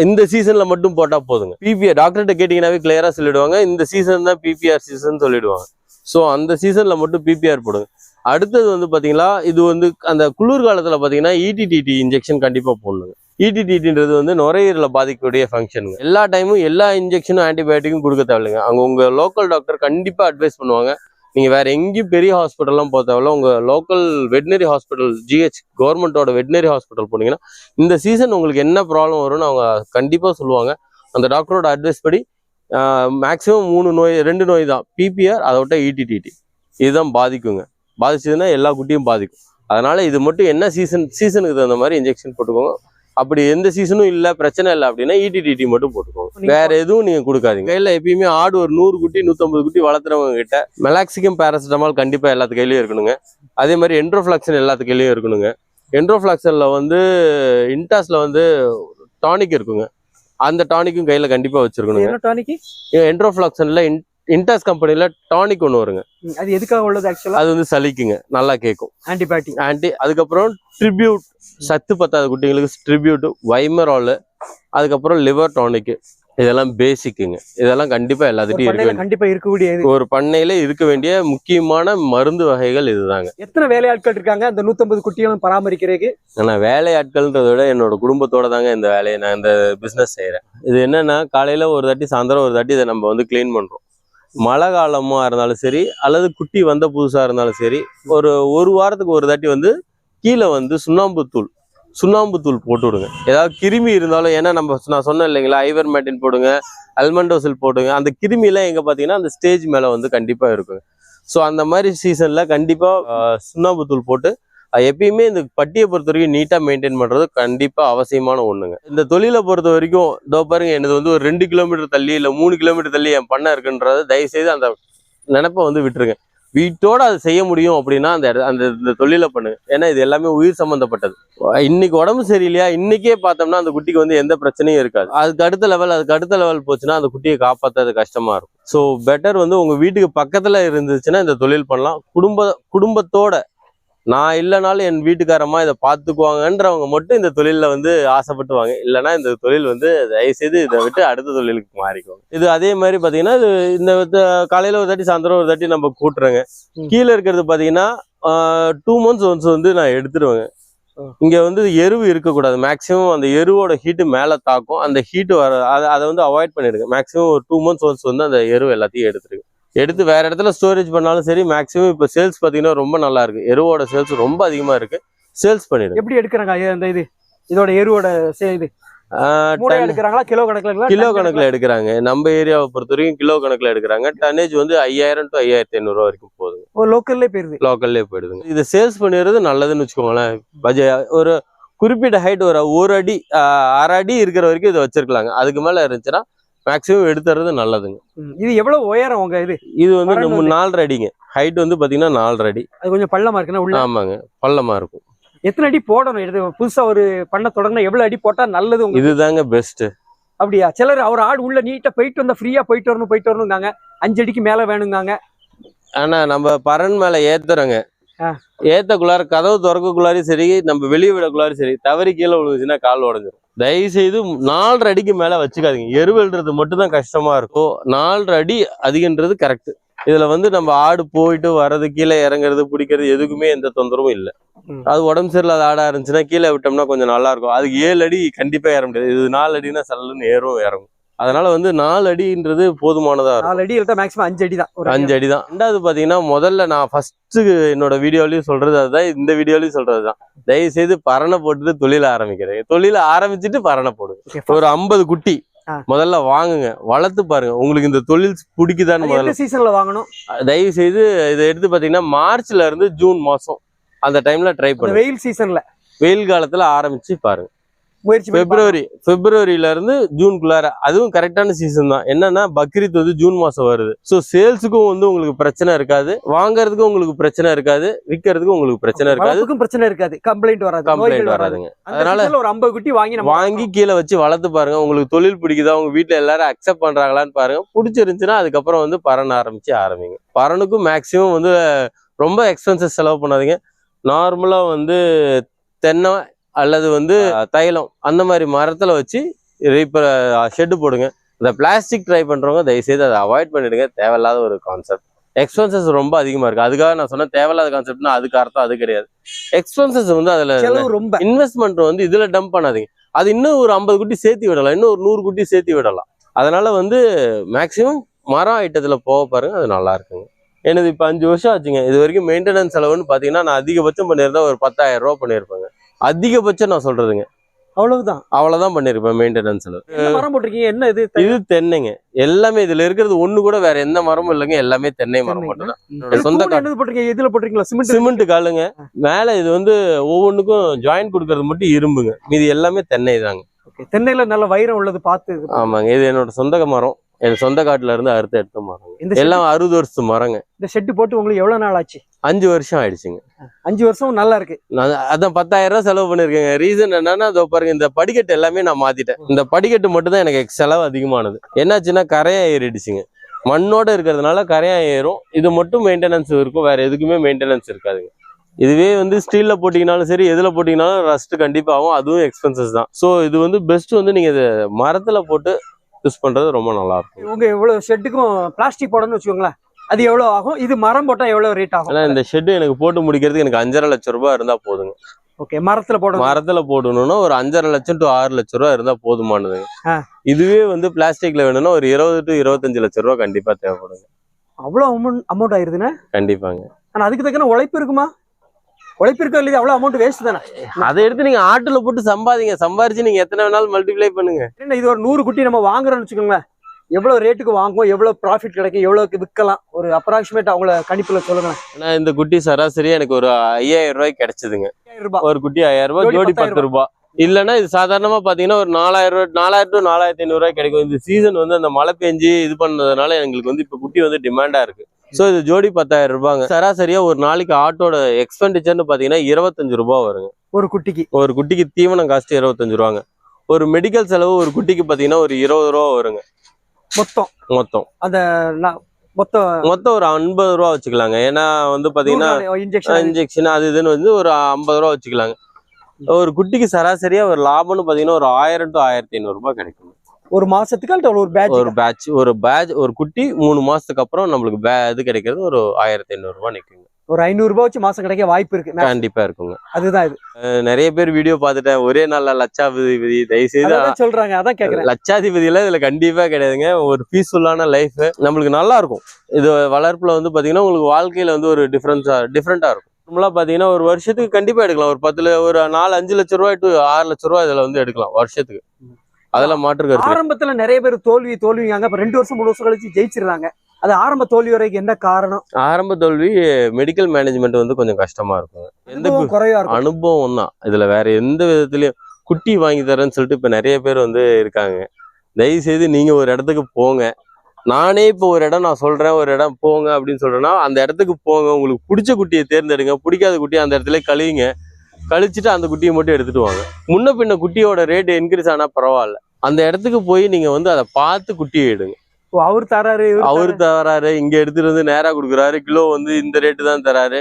இந்த சீசன்ல மட்டும் போட்டா போதுங்க. பிபிஆர் டாக்டர்கிட்ட கேட்டீங்கன்னாவே கிளியரா சொல்லிடுவாங்க. இந்த சீசன் தான் பிபிஆர் சீசன் சொல்லிடுவாங்க. ஸோ அந்த சீசன்ல மட்டும் பிபிஆர் போடுங்க. அடுத்தது வந்து பாத்தீங்களா இது வந்து அந்த குளிர் காலத்துல பாத்தீங்கன்னா இடிடிடி இன்ஜெக்ஷன் கண்டிப்பா போடணுங்க. இடிடிடின்றது வந்து நுரையீரலை பாதிக்கக்கூடிய ஃபங்க்ஷனுங்க எல்லா டைமும் எல்லா இன்ஜெக்ஷனும் ஆன்டிபயோட்டிக்கும் கொடுக்க தேவையில்லைங்க. அங்கே உங்க லோக்கல் டாக்டர் கண்டிப்பா அட்வைஸ் பண்ணுவாங்க. நீங்க வேற எங்கேயும் பெரிய ஹாஸ்பிட்டல்லாம் போக தேவையில்ல. உங்க லோக்கல் வெட்டினரி ஹாஸ்பிட்டல் ஜிஹெச் கவர்மெண்டோட வெட்டினரி ஹாஸ்பிட்டல் போனீங்கன்னா இந்த சீசன் உங்களுக்கு என்ன ப்ராப்ளம் வரும்னு அவங்க கண்டிப்பாக சொல்லுவாங்க. அந்த டாக்டரோட அட்வைஸ் படி மேக்ஸிமம் மூணு நோய் ரெண்டு நோய் தான். பிபிஆர் அதை விட்ட இடிடிடி இதுதான் பாதிக்குங்க. பாதிச்சதுன்னா எல்லா குட்டியும் பாதிக்கும். அதனால இது மட்டும் என்ன சீசன் சீசனுக்கு தகுந்த மாதிரி இன்ஜெக்ஷன் போட்டுக்கோங்க. அப்படி எந்த சீசனும் இல்லை பிரச்சனை இல்லை அப்படின்னா இடிடிடி மட்டும் போட்டுக்கோங்க. வேற எதுவும் நீங்க கொடுக்காதீங்க. கையில எப்பயுமே ஆடு ஒரு நூறு குட்டி நூத்தம்பது குட்டி வளர்த்துறவங்க கிட்ட மெலாக்சிகம் பேராசிட்டமால் கண்டிப்பா எல்லாத்து கையிலயும் இருக்கணுங்க. அதே மாதிரி என்ட்ரோஃபிளாக்சன் எல்லாத்து கையிலயும் இருக்கணுங்க. என்ட்ரோஃபிளாக்சன்ல வந்து இன்டாஸ்ல வந்து டானிக் இருக்குங்க. அந்த டானிக்கும் கையில கண்டிப்பா டானிக்கு என்ட்ரோஃபிளாக்சன்ல இன்டஸ் கம்பெனில டானிக் ஒன்று வருங்க. அது எதுக்காக உள்ளது ஆக்சுவலா அது வந்து சளிக்குங்க. நல்லா கேட்கும் ஆன்டிபயோட்டிக் ஆன்டி அதுக்கப்புறம் ட்ரிபியூட் சத்து பத்தாத குட்டிங்களுக்கு ட்ரிபியூட் வைமரால் அதுக்கப்புறம் லிவர் டானிக் இதெல்லாம் பேசிக்குங்க இதெல்லாம் கண்டிப்பா எல்லாத்துட்டையும் இருக்க கண்டிப்பா இருக்கக்கூடிய ஒரு பண்ணையில இருக்க வேண்டிய முக்கியமான மருந்து வகைகள் இதுதாங்க. எத்தனை வேலையாட்கள் இருக்காங்க? அந்த 150 குட்டிகளும் பராமரிக்கிறதுக்கு. ஆனா வேலையாட்கள்ன்றத விட என்னோட குடும்பத்தோட தாங்க இந்த வேலையை நான் இந்த பிசினஸ் செய்யறேன் இது என்னன்னா காலையில ஒரு தாட்டி சாயந்தரம் ஒரு தாட்டி இதை நம்ம வந்து க்ளீன் பண்றோம். மழை காலமாக இருந்தாலும் சரி அல்லது குட்டி வந்த புதுசாக இருந்தாலும் சரி ஒரு ஒரு வாரத்துக்கு ஒரு தாட்டி வந்து கீழே வந்து சுண்ணாம்பு தூள் சுண்ணாம்பு தூள் போட்டு விடுங்க. ஏதாவது கிருமி இருந்தாலும் ஏன்னா நம்ம நான் சொன்னேன் இல்லைங்களா ஐவர் மேட்டின் போடுங்க அல்மண்டோசில் போடுங்க அந்த கிருமிலாம் எங்கே பார்த்தீங்கன்னா அந்த ஸ்டேஜ் மேலே வந்து கண்டிப்பாக இருக்குங்க. ஸோ அந்த மாதிரி சீசனில் கண்டிப்பாக சுண்ணாம்புத்தூள் சுண்ணாம்பு தூள் போட்டு எப்பயுமே இந்த பட்டியை பொறுத்த வரைக்கும் நீட்டாக மெயின்டைன் பண்ணுறது கண்டிப்பாக அவசியமான ஒன்றுங்க இந்த தொழிலை பொறுத்த வரைக்கும் இதோ பாருங்க எனது வந்து ஒரு ரெண்டு கிலோமீட்டர் தள்ளி இல்லை மூணு கிலோமீட்டர் தள்ளி என் பண்ண இருக்குன்றது தயவுசெய்து அந்த நினப்பை வந்து விட்டுருங்க. வீட்டோட அது செய்ய முடியும் அப்படின்னா அந்த அந்த இந்த தொழிலை பண்ணுங்க. ஏன்னா இது எல்லாமே உயிர் சம்மந்தப்பட்டது இன்னைக்கு உடம்பு சரியில்லையா? இன்னைக்கே பார்த்தோம்னா அந்த குட்டிக்கு வந்து எந்த பிரச்சனையும் இருக்காது. அதுக்கு அடுத்த லெவல் அதுக்கு அடுத்த லெவல் போச்சுன்னா அந்த குட்டியை காப்பாற்றது கஷ்டமா இருக்கும். ஸோ பெட்டர் வந்து உங்க வீட்டுக்கு பக்கத்துல இருந்துச்சுன்னா இந்த தொழில் பண்ணலாம். குடும்ப குடும்பத்தோட நான் இல்லைனாலும் என் வீட்டுக்காரம்மா இதை பார்த்துக்குவாங்கன்றவங்க மட்டும் இந்த தொழிலில் வந்து ஆசைப்பட்டுவாங்க. இல்லைன்னா இந்த தொழில் வந்து தயவுசெய்து இதை விட்டு அடுத்த தொழிலுக்கு மாறிக்குவாங்க இது அதே மாதிரி பார்த்தீங்கன்னா இது இந்த காலையில் ஒரு தாட்டி சாயந்தரம் ஒரு தாட்டி நம்ம கூட்டுறோங்க. கீழே இருக்கிறது பார்த்தீங்கன்னா டூ மந்த்ஸ் ஒன்ஸ் வந்து நான் எடுத்துருவேங்க. இங்க வந்து எருவு இருக்கக்கூடாது. மேக்ஸிமம் அந்த எருவோட ஹீட்டு மேலே தாக்கும். அந்த ஹீட்டு வர அதை அதை வந்து அவாய்ட் பண்ணிடுங்க. மேக்ஸிமம் ஒரு டூ மந்த்ஸ் ஒன்ஸ் வந்து அந்த எருவு எல்லாத்தையும் எடுத்துருங்க. எடுத்து வேற இடத்துல ஸ்டோரேஜ் பண்ணாலும் சரி மேக்ஸிமம் இப்போ சேல்ஸ் பார்த்தீங்கன்னா ரொம்ப நல்லா இருக்கு. எருவோட சேல்ஸ் ரொம்ப அதிகமா இருக்கு. சேல்ஸ் பண்ணிடுங்க. எப்படி எடுக்கிறாங்க இந்த இது? இதோட எருவோட இது? கிலோ கணக்குல கிலோ கணக்குல எடுக்கிறாங்க. நம்ம ஏரியாவை பொறுத்த வரைக்கும் கிலோ கணக்குல எடுக்கிறாங்க. டன்னேஜ் வந்து ஐயாயிரம் டு ஐயாயிரத்தி ஐநூறுரூவா வரைக்கும் ஒரு லோக்கல்லே போயிருது. லோக்கல்லே போயிடுதுங்க. இது சேல்ஸ் பண்ணிடுறது நல்லதுன்னு வச்சுக்கோங்களேன். பட்ஜெட் ஒரு குறிப்பிட்ட ஹைட் ஒரு ஒரு அடி அரை அடி இருக்கிற வரைக்கும் இதை வச்சிருக்கலாங்க. அதுக்கு மேல இருந்துச்சுன்னா மேக்ஸிமம் எடுத்துறது நல்லதுங்க. இது எவ்வளவு உயரம் உங்க இது? இது வந்து நம்ம நாலரை அடிங்க. ஹைட் வந்து பாத்தீங்கன்னா நாலரை அடி. அது கொஞ்சம் பள்ளமா இருக்குன்னா உள்ள ஆமாங்க. பள்ளமா இருக்கும். எத்தனை அடி போடணும்? இது புதுசா ஒரு பண்ண தொடங்கினா எவ்வளவு அடி போட்டா நல்லது இதுதாங்க பெஸ்ட் அப்படியா? சிலர் அவர் ஆடு உள்ள நீட்டா போயிட்டு வந்தா ஃப்ரீயா போயிட்டு வரணும் போயிட்டு வரணுங்காங்க அஞ்சு அடிக்கு மேல வேணுங்காங்க ஆனா நம்ம பரன் மேல ஏத்துறோங்க. ஏத்தக்குள்ளார கதவு திறக்கக்குள்ளாரையும் சரி நம்ம வெளியே விடக்குள்ளாரையும் சரி தவறி கீழே விழுந்துச்சுன்னா கால் உடஞ்சிரும். தயவு செய்து நாலரை அடிக்கு மேல வச்சுக்காதீங்க. எருவல்றது மட்டும் தான் கஷ்டமா இருக்கும் நாலரை அடி அதிகன்றது கரெக்ட் இதுல வந்து நம்ம ஆடு போயிட்டு வர்றது கீழே இறங்குறது பிடிக்கிறது எதுக்குமே எந்த தொந்தரவும் இல்லை. அது உடம்பு சரியில்லாத ஆடா இருந்துச்சுன்னா கீழே விட்டோம்னா கொஞ்சம் நல்லா இருக்கும். அதுக்கு ஏழு அடி கண்டிப்பா ஏற முடியாது. இது நாலு அடினா சல்லுன்னு ஏறும் இறங்கும். அதனால வந்து நாலு அடின்றது போதுமானதா நாலு அடி இல்லட்டா மேக்ஸிமம் அஞ்சு அடி தான் ஒரு அஞ்சு அடி. தான் ரெண்டாவது பாத்தீங்கன்னா முதல்ல நான் ஃபர்ஸ்ட் என்னோட வீடியோலயும் சொல்றது அதுதான். இந்த வீடியோலயும் சொல்றது தான். தயவு செய்து பரணை போட்டுட்டு தொழில ஆரம்பிக்கிறேன். தொழில ஆரம்பிச்சுட்டு பரணை போடுங்க ஒரு ஐம்பது குட்டி. முதல்ல வாங்குங்க. வளர்த்து பாருங்க. உங்களுக்கு இந்த தொழில் பிடிக்குதான்னு முதல்ல. சீசன்ல வாங்கணும்? தயவு செய்து இதை எடுத்து பாத்தீங்கன்னா மார்ச்ல இருந்து ஜூன் மாசம். அந்த டைம்ல ட்ரை பண்ணுங்க. வெயில் சீசன்ல வெயில் காலத்துல ஆரம்பிச்சு பாருங்க. முயற்சி பிப்ரவரி பிப்ரவரியில இருந்து ஜூன்குள்ளார. அதுவும் கரெக்டான சீசன் தான். என்னன்னா பக்ரீத் வந்து ஜூன் மாசம் வருது. ஸோ சேல்ஸுக்கும் வந்து உங்களுக்கு பிரச்சனை இருக்காது. வாங்குறதுக்கும் உங்களுக்கு பிரச்சனை இருக்காது. விற்கிறதுக்கும் உங்களுக்கு பிரச்சனை. இருக்காது. பிரச்சனை இருக்காது. கம்ப்ளைண்ட் வராது. கம்ப்ளைண்ட் வராதுங்க. அதனால ஒரு ஐம்பது குட்டி வாங்கி வாங்கி கீழே வச்சு வளர்த்து பாருங்க. உங்களுக்கு தொழில் பிடிக்குதா? உங்க வீட்ல எல்லாரும் அக்செப்ட் பண்றாங்களான்னு பாருங்க. பிடிச்சிருந்துச்சுன்னா அதுக்கப்புறம் வந்து பரன் ஆரம்பிச்சு ஆரம்பிங்க. பரனுக்கும் மேக்சிமம் வந்து ரொம்ப எக்ஸ்பென்சஸ் செலவு பண்ணாதீங்க. நார்மலா வந்து தென்னை அல்லது வந்து தைலம் அந்த மாதிரி மரத்துல வச்சு இப்போ ஷெட்டு போடுங்க. இந்த பிளாஸ்டிக் ட்ரை பண்றவங்க தயவுசெய்து அதை அவாய்ட் பண்ணிடுங்க. தேவையில்லாத ஒரு கான்செப்ட் எக்ஸ்பென்சஸ் ரொம்ப அதிகமா இருக்கு. அதுக்காக நான் சொன்னேன் தேவையில்லாத கான்செப்ட்னா அதுக்கு அர்த்தம் அது கிடையாது. எக்ஸ்பென்சஸ் வந்து அதுல ரொம்ப. இன்வெஸ்ட்மெண்ட் வந்து இதுல டம்ப் பண்ணாதீங்க. அது இன்னும் ஒரு ஐம்பது குட்டி சேர்த்து விடலாம். இன்னும் ஒரு நூறு குட்டி சேர்த்து விடலாம். அதனால வந்து மேக்சிமம் மரம் ஐட்டத்துல போக பாருங்க. அது நல்லா இருக்குங்க. எனது இப்போ அஞ்சு வருஷம் ஆச்சுங்க. இது வரைக்கும் மெயின்டெனன்ஸ் செலவுன்னு பார்த்தீங்கன்னா நான் அதிகபட்சம் பண்ணியிருந்தா ஒரு பத்தாயிரம் ரூபா பண்ணியிருப்பேங்க. அதிகபட்சம் நான் சொல்றதுங்க. அவ்வளவுதான். அவ்வளவுதான் பண்ணியிருப்பேன் மெயின்டெனன்ஸ் மரம் போட்டிருக்கீங்க? என்ன இது? இது தென்னைங்க. எல்லாமே இதுல இருக்கிறது ஒண்ணு கூட வேற எந்த மரமும் இல்லைங்க. எல்லாமே தென்னை மரம் மட்டும் தான் இது சொந்த என்னது போட்டிருக்கீங்க? இதுல போட்டிருக்கீங்களா? சிமெண்ட்? சிமெண்ட் காலுங்க. மேல இது வந்து ஒவ்வொன்றுக்கும் ஜாயின் கொடுக்கறது மட்டும் இரும்புங்க. மீதி எல்லாமே தென்னை தாங்க. தென்னையில நல்ல வைரம் உள்ளது பார்த்து இது. ஆமாங்க. இது என்னோட சொந்த மரம். என் சொந்த காட்டுல இருந்து அறுத்து எடுத்த shed- எல்லாம் அறுபது வருஷத்து மரங்க. இந்த ஷெட் போட்டு உங்களுக்கு எவ்வளவு நாள் ஆச்சு? அஞ்சு வருஷம் ஆயிடுச்சுங்க. அஞ்சு வருஷம் நல்லா இருக்கு. நான் அதான் பத்தாயிரம் ரூபாய் செலவு பண்ணிருக்கேங்க. ரீசன் என்னன்னா இதோ பாருங்க இந்த படிக்கட்டு எல்லாமே நான் மாத்திட்டேன். இந்த படிக்கட்டு மட்டும் தான் எனக்கு செலவு அதிகமானது. என்னாச்சுன்னா கரையா ஏறிடுச்சுங்க. மண்ணோட இருக்கிறதுனால கரையான் ஏறும். இது மட்டும் மெயின்டெனன்ஸ் இருக்கும். வேற எதுக்குமே மெயின்டெனன்ஸ் இருக்காதுங்க. இதுவே வந்து ஸ்டீல்ல போட்டிங்கனாலும் சரி எதுல போட்டிங்கனாலும் ரஸ்ட் கண்டிப்பா ஆகும். அதுவும் எக்ஸ்பென்சஸ் தான். ஸோ இது வந்து பெஸ்ட் வந்து நீங்க இது மரத்துல போட்டு யூஸ் பண்றது ரொம்ப நல்லா இருக்கும். உங்க எவ்வளவு ஷெட்டுக்கும் பிளாஸ்டிக் போடணும்னு வச்சுக்கோங்களேன். அது எவ்வளவு ஆகும்? இது மரம் போட்டா எவ்வளவு ரேட் ஆகும்? இந்த ஷெட் எனக்கு போட்டு முடிக்கிறதுக்கு எனக்கு அஞ்சரை லட்சம் ரூபாய் இருந்தா போதுங்க. ஓகே மரத்துல போடணும். மரத்துல போடணும்னா ஒரு அஞ்சரை லட்சம் டு ஆறு லட்சம் ரூபாய் இருந்தா போதுமானதுங்க. இதுவே வந்து பிளாஸ்டிக்ல வேணும்னா ஒரு இருபது டு இருபத்தஞ்சு லட்சம் ரூபாய் கண்டிப்பா தேவைப்படுங்க. அவ்வளவு அமௌண்ட் அமௌண்ட் ஆயிருதுன்னா? கண்டிப்பாங்க. ஆனா அதுக்கு தக்கன உழைப்பு இருக்குமா? உழைப்பு இருக்கா இல்லையா? அவ்வளவு அமௌண்ட் வேஸ்ட் தானே? அதை எடுத்து நீங்க ஆட்டுல போட்டு சம்பாதிங்க. சம்பாரிச்சு நீங்க எத்தனை வேணாலும் மல்டிப்ளை பண்ணுங்க. இது ஒரு நூறு குட்டி நம்ம வாங்குறோம்னு வச்சுக்கோங்களேன். எவ்வளவு ரேட்டுக்கு வாங்குவோம் எவ்வளவு ப்ராஃபிட் கிடைக்கும் எவ்வளவுக்கு விற்கலாம்? ஒரு அப்ராக்சிமேட் அவங்கள கணிப்புல சொல்லுங்க ஆனா இந்த குட்டி சராசரியா எனக்கு ஒரு ஐயாயிரம் ரூபாய்க்கு கிடைச்சதுங்க. ரூபாய். ஒரு குட்டி ஐயாயிரம் ரூபாய் ஜோடி பத்து ரூபாய். இல்லைன்னா இது சாதாரணமா பாத்தீங்கன்னா ஒரு நாலாயிரம் ரூபாய் நாலாயிரம் டு நாலாயிரத்தி ஐநூறு ரூபாய் கிடைக்கும். இந்த சீசன் வந்து அந்த மழை பெஞ்சு இது பண்ணதுனால எங்களுக்கு வந்து இப்ப குட்டி வந்து டிமாண்டா இருக்கு. சோ இது ஜோடி பத்தாயிரம் ரூபாங்க சராசரியா ஒரு நாளைக்கு ஆட்டோட எக்ஸ்பெண்டிச்சர்னு பாத்தீங்கன்னா இருபத்தஞ்சு ரூபாய் வருங்க. ஒரு குட்டிக்கு. ஒரு குட்டிக்கு தீவனம் காஸ்ட் இருபத்தஞ்சு ரூபாங்க ஒரு மெடிக்கல் செலவு ஒரு குட்டிக்கு பாத்தீங்கன்னா ஒரு இருபது ரூபா வருங்க. மொத்தம். மொத்தம். நா- மொத்தம் மொத்தம் ஒரு ஐம்பது ரூபா வச்சுக்கலாங்க. ஏன்னா வந்து பாத்தீங்கன்னா இன்ஜெக்ஷன் அது இதுன்னு வந்து ஒரு ஐம்பது ரூபா வச்சுக்கலாங்க. ஒரு குட்டிக்கு சராசரியா ஒரு லாபம்னு பாத்தீங்கன்னா ஒரு ஆயிரம் டு ஆயிரத்தி ஐநூறு ரூபாய் கிடைக்கும். ஒரு மாசத்துக்கு அல்லது ஒரு பேட்ச் ஒரு பேட்ச் ஒரு பேட்ச் ஒரு குட்டி மூணு மாசத்துக்கு அப்புறம் நம்மளுக்கு பே இது கிடைக்கிறது ஒரு ஆயிரத்தி ஐநூறு ரூபாய் நிக்குங்க. ஒரு ஐநூறு ரூபாய் வச்சு மாசம் கிடைக்க வாய்ப்பு இருக்கு. கண்டிப்பா இருக்குங்க. அதுதான் இது. நிறைய பேர் வீடியோ பார்த்துட்டேன். ஒரே நாள்ல லட்சாதிபதி தயவு செய்து அதான் சொல்றாங்க. அதான் கேக்குறேன். லட்சாதிபதி எல்லாம் இதுல கண்டிப்பா கிடையாதுங்க. ஒரு பீஸ்ஃபுல்லான லைஃப் நம்மளுக்கு நல்லா இருக்கும். இது வளர்ப்புல வந்து பாத்தீங்கன்னா உங்களுக்கு வாழ்க்கையில வந்து ஒரு டிஃபரன்ஸா டிஃப்ரெண்டா இருக்கும். நம்மளா பாத்தீங்கன்னா ஒரு வருஷத்துக்கு கண்டிப்பா எடுக்கலாம். ஒரு பத்துல ஒரு நாலு அஞ்சு லட்ச ரூபாய் டு ஆறு லட்ச ரூபாய் இதுல வந்து எடுக்கலாம் வருஷத்துக்கு. அதெல்லாம் மாற்று. ஆரம்பத்துல நிறைய பேர் தோல்வி தோல்விங்க ரெண்டு வருஷம் மூணு வருஷம் கழிச்சு ஜெயிச்சிருந்தாங்க அது ஆரம்ப தோல்வி வரைக்கும் என்ன காரணம்? ஆரம்ப தோல்வி மெடிக்கல் மேனேஜ்மெண்ட் வந்து கொஞ்சம் கஷ்டமா இருக்கும். எந்த கு- அனுபவம் குறைவா இருக்கும். அனுபவம் தான் இதுல வேற எந்த விதத்துலயும் குட்டி வாங்கி தரேன்னு சொல்லிட்டு இப்ப நிறைய பேர் வந்து இருக்காங்க. தயவு செய்து நீங்க ஒரு இடத்துக்கு போங்க. நானே இப்போ ஒரு இடம் நான் சொல்றேன் ஒரு இடம் போங்க அப்படின்னு சொல்றேன்னா அந்த இடத்துக்கு போங்க. உங்களுக்கு பிடிச்ச குட்டியை தேர்ந்தெடுங்க. பிடிக்காத குட்டியை அந்த இடத்துல கழுவிங்க. கழிச்சிட்டு அந்த குட்டியை மட்டும் எடுத்துட்டு வாங்க. முன்ன பின்ன குட்டியோட ரேட் இன்க்ரீஸ் ஆனா பரவாயில்ல. அந்த இடத்துக்கு போய் நீங்க வந்து அதை பார்த்து குட்டியை எடுங்க. அவர் தராரு அவரு தராரு. இங்க எடுத்துட்டு வந்து நேரா கொடுக்குறாரு. கிலோ வந்து இந்த ரேட்டு தான் தராரு.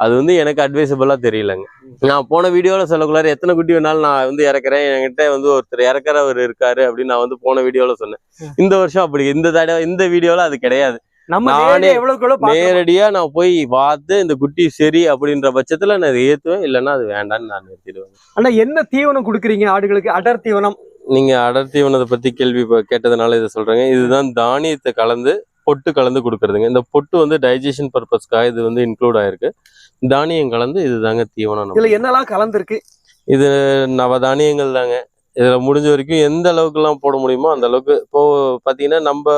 அது வந்து எனக்கு அட்வைசபிளா தெரியலங்க. நான் போன வீடியோல சொல்லக்குள்ளாரு எத்தனை குட்டி வேணாலும் நான் வந்து இறக்குறேன். என்கிட்ட வந்து ஒருத்தர் இறக்குறவர் இருக்காரு அப்படின்னு நான் வந்து போன வீடியோல சொன்னேன். இந்த வருஷம் அப்படி இந்த தடவை இந்த வீடியோல அது கிடையாது. நம்ம நானே நேரடியா நான் போய் பார்த்து இந்த குட்டி சரி அப்படின்ற பட்சத்துல நான் ஏத்துவேன். இல்லைன்னா அது வேண்டாம்னு நான் நிறுத்திடுவேன் ஆனா என்ன தீவனம் கொடுக்குறீங்க ஆடுகளுக்கு? அடர் தீவனம். நீங்க அடர் தீவனத்தை பத்தி கேள்வி கேட்டதுனால இதை சொல்றேங்க. இதுதான் தானியத்தை கலந்து பொட்டு கலந்து கொடுக்கறதுங்க. இந்த பொட்டு வந்து டைஜஷன் பர்பஸ்க்காக இது வந்து இன்க்ளூட் ஆயிருக்கு. தானியம் கலந்து இதுதாங்க தீவனம் நம்ம. இதுல என்னெல்லாம் கலந்துருக்கு? இது நவதானியங்கள் தாங்க. இதுல முடிஞ்ச வரைக்கும் எந்த அளவுக்கு எல்லாம் போட முடியுமோ அந்த அளவுக்கு இப்போ பாத்தீங்கன்னா நம்ம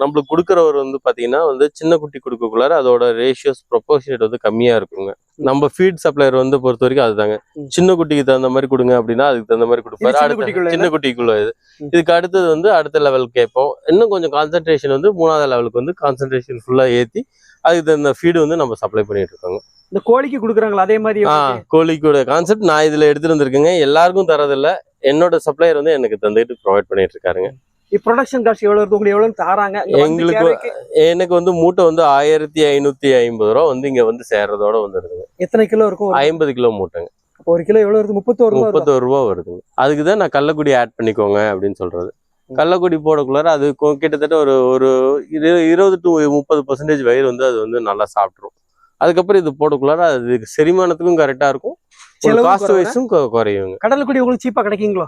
நம்மளுக்கு கொடுக்குறவர் வந்து பாத்தீங்கன்னா வந்து சின்ன குட்டி கொடுக்கக்குள்ளார அதோட ரேஷியோஸ் ப்ரொபோர்ஷனேட் வந்து கம்மியா இருக்குங்க. நம்ம ஃபீட் சப்ளையர் வந்து பொறுத்த வரைக்கும் அதுதாங்க. சின்ன குட்டிக்கு தகுந்த மாதிரி கொடுங்க அப்படின்னா அதுக்கு தகுந்த மாதிரி கொடுப்பாரு. சின்ன அடுத்த- குட்டிக்குள்ள சின்ன குட்டிக்குள்ள இது. இதுக்கு அடுத்தது வந்து அடுத்த லெவல் கேட்போம். இன்னும் கொஞ்சம் கான்சென்ட்ரேஷன் வந்து மூணாவது லெவலுக்கு வந்து கான்சென்ட்ரேஷன் ஃபுல்லா ஏத்தி அதுக்கு தகுந்த ஃபீடு வந்து நம்ம சப்ளை பண்ணிட்டு இருக்கோங்க. இந்த கோழிக்கு கொடுக்குறாங்களா? அதே மாதிரி ஆ கோழிக்கூட கான்செப்ட் நான் இதுல எடுத்துட்டு வந்திருக்கேங்க. எல்லாருக்கும் தரதில்ல. என்னோட சப்ளையர் வந்து எனக்கு தந்துட்டு ப்ரொவைட் பண்ணிட்டு இருக்காருங்க. ப்ரொடக்ஷன் காஸ்ட் எவ்வளவு இருக்கு? உங்களுக்கு எவ்வளவு தாராங்க. எங்களுக்கு எனக்கு வந்து மூட்டை வந்து ஆயிரத்தி ஐநூத்தி ஐம்பது ரூபா வந்து இங்க வந்து சேர்றதோட வந்துருதுங்க. எத்தனை கிலோ இருக்கும்? ஐம்பது கிலோ மூட்டைங்க. அப்போ ஒரு கிலோ எவ்வளவு இருக்கு முப்பத்தோரு ரூபா. முப்பத்தோரு ரூபா வருதுங்க. அதுக்கு தான் நான் கள்ளக்குடி ஆட் பண்ணிக்கோங்க அப்படின்னு சொல்றது. கள்ளக்குடி போடக்குள்ளார அது கிட்டத்தட்ட ஒரு ஒரு இரு- இருபது டு முப்பது பர்சன்டேஜ் வயிறு வந்து அது வந்து நல்லா சாப்பிட்ரும் அதுக்கப்புறம் இது போடக்குள்ளார அது செரிமானத்துக்கும் கரெக்டா இருக்கும். காஸ்ட். வைஸும் குறையுங்க. கடலுக்குடி உங்களுக்கு சீப்பா கிடைக்குங்களோ?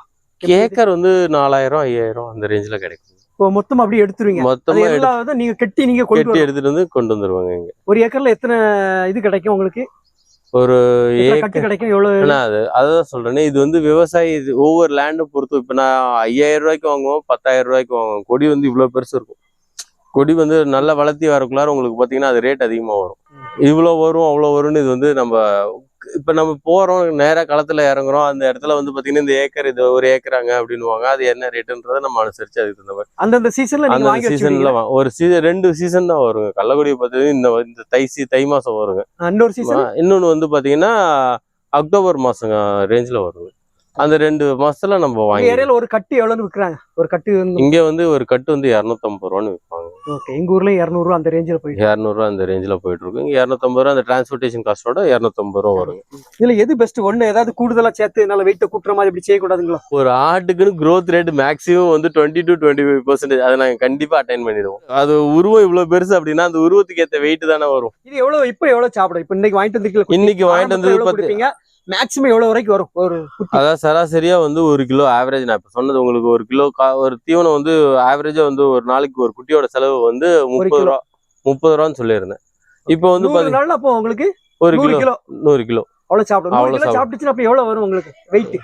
ஏக்கர் வந்து நாலாயிரம் ஐயாயிரம் அந்த ரேஞ்சில கிடைக்கும். மொத்தமா அப்படியே எடுத்துருவீங்க. மொத்தமா எடுத்து எல்லா இதை நீங்க கெட்டி நீங்க கெட்டி. எடுத்துட்டு வந்து கொண்டு வந்துருவாங்க இங்க. ஒரு ஏக்கர்ல எத்தனை இது கிடைக்கும் உங்களுக்கு? ஒரு ஏக்கர் கிடைக்கும்? எவ்வளவு அது அதுதான் சொல்றேனே இது வந்து விவசாயி இது ஒவ்வொரு லேண்டை பொறுத்து இப்ப நான் ஐயாயிரம் ரூபாய்க்கு வாங்குவோம் பத்தாயிரம் ரூபாய்க்கு வாங்குவோம். கொடி வந்து இவ்வளவு பெருசு இருக்கும். கொடி வந்து நல்லா வளர்த்தி வரக்குள்ளார உங்களுக்கு பாத்தீங்கன்னா அது ரேட் அதிகமா வரும். இவ்வளவு வரும் அவ்வளவு வரும்னு இது வந்து நம்ம இப்ப நம்ம போறோம் நேரா களத்துல இறங்குறோம் அந்த இடத்துல வந்து பாத்தீங்கன்னா இந்த ஏக்கர் இது ஒரு ஏக்கராங்க அப்படின்னுவாங்க. அது என்ன ரேட்டுன்றதை நம்ம அனுசரிச்சு அதுக்கு தகுந்த மாதிரி. அந்தந்த சீசன்ல அந்த சீசன்ல ஒரு சீசன் ரெண்டு சீசன் தான் வருங்க. கள்ளக்குடி பார்த்தீங்கன்னா இந்த இந்த தை சி தை மாசம் வருங்க. இன்னொரு சீசன் இன்னொன்னு வந்து பாத்தீங்கன்னா அக்டோபர் மாசம் ரேஞ்சில் வருங்க. அந்த ரெண்டு மாசத்துல நம்ம வாங்கி ஏரியால ஒரு கட்டு எவ்வளவுன்னு விக்குறாங்க? ஒரு கட்டு இங்க வந்து ஒரு கட்டு வந்து இரநூத்தம்பது ரூபான்னு விற்பாங்க ஓகே எங்க ஊர்லயும் இரநூறுவா அந்த ரேஞ்சில் போயிட்டு இரநூறுவா அந்த ரேஞ்சில் போயிட்டு இருக்கு. இங்க இரநூத்தம்பது ரூபா அந்த டிரான்ஸ்போர்ட்டேஷன் காஸ்டோட இரநூத்தம்பது ரூபா வரும். இதுல எது பெஸ்ட் ஒண்ணு ஏதாவது கூடுதலா சேர்த்து நல்ல வெயிட்ட கூட்டுற மாதிரி இப்படி செய்யக்கூடாதுங்களா? ஒரு ஆட்டுக்குன்னு growth ரேட் மேக்ஸிமம் வந்து twenty to twenty five percentage அதை நாங்கள் கண்டிப்பா அட்டைன் பண்ணிடுவோம். அது உருவம் இவ்வளவு பெருசு அப்படின்னா அந்த உருவத்துக்கு ஏற்ற வெயிட் தானே வரும். இது எவ்வளவு இப்ப எவ்வளவு சாப்பிடும்? இப்ப இன்னைக்கு வாங்கிட்டு வந்து இன்னைக்கு வாங்கிட்டு கொடுப்பீங்க? மேக்ஸிமம் எவ்வளவு வரைக்கும் வரும்? ஒரு அதாவது சராசரியா வந்து ஒரு கிலோ ஆவரேஜ் நான் இப்ப சொன்னது உங்களுக்கு ஒரு கிலோ ஒரு தீவனம் வந்து ஆவரேஜா வந்து ஒரு நாளைக்கு ஒரு குட்டியோட செலவு வந்து முப்பது. ரூபா முப்பது ரூபான்னு சொல்லியிருந்தேன். இப்போ வந்து நூறு பாத்தீங்க நாள்ல அப்போ உங்களுக்கு ஒரு கிலோ நூறு கிலோ. அவ்வளவு சாப்பிடும். அவ்வளவு. சாப்பிட்டுச்சுன்னா அப்ப எவ்வளவு வரும் உங்களுக்கு? வெயிட்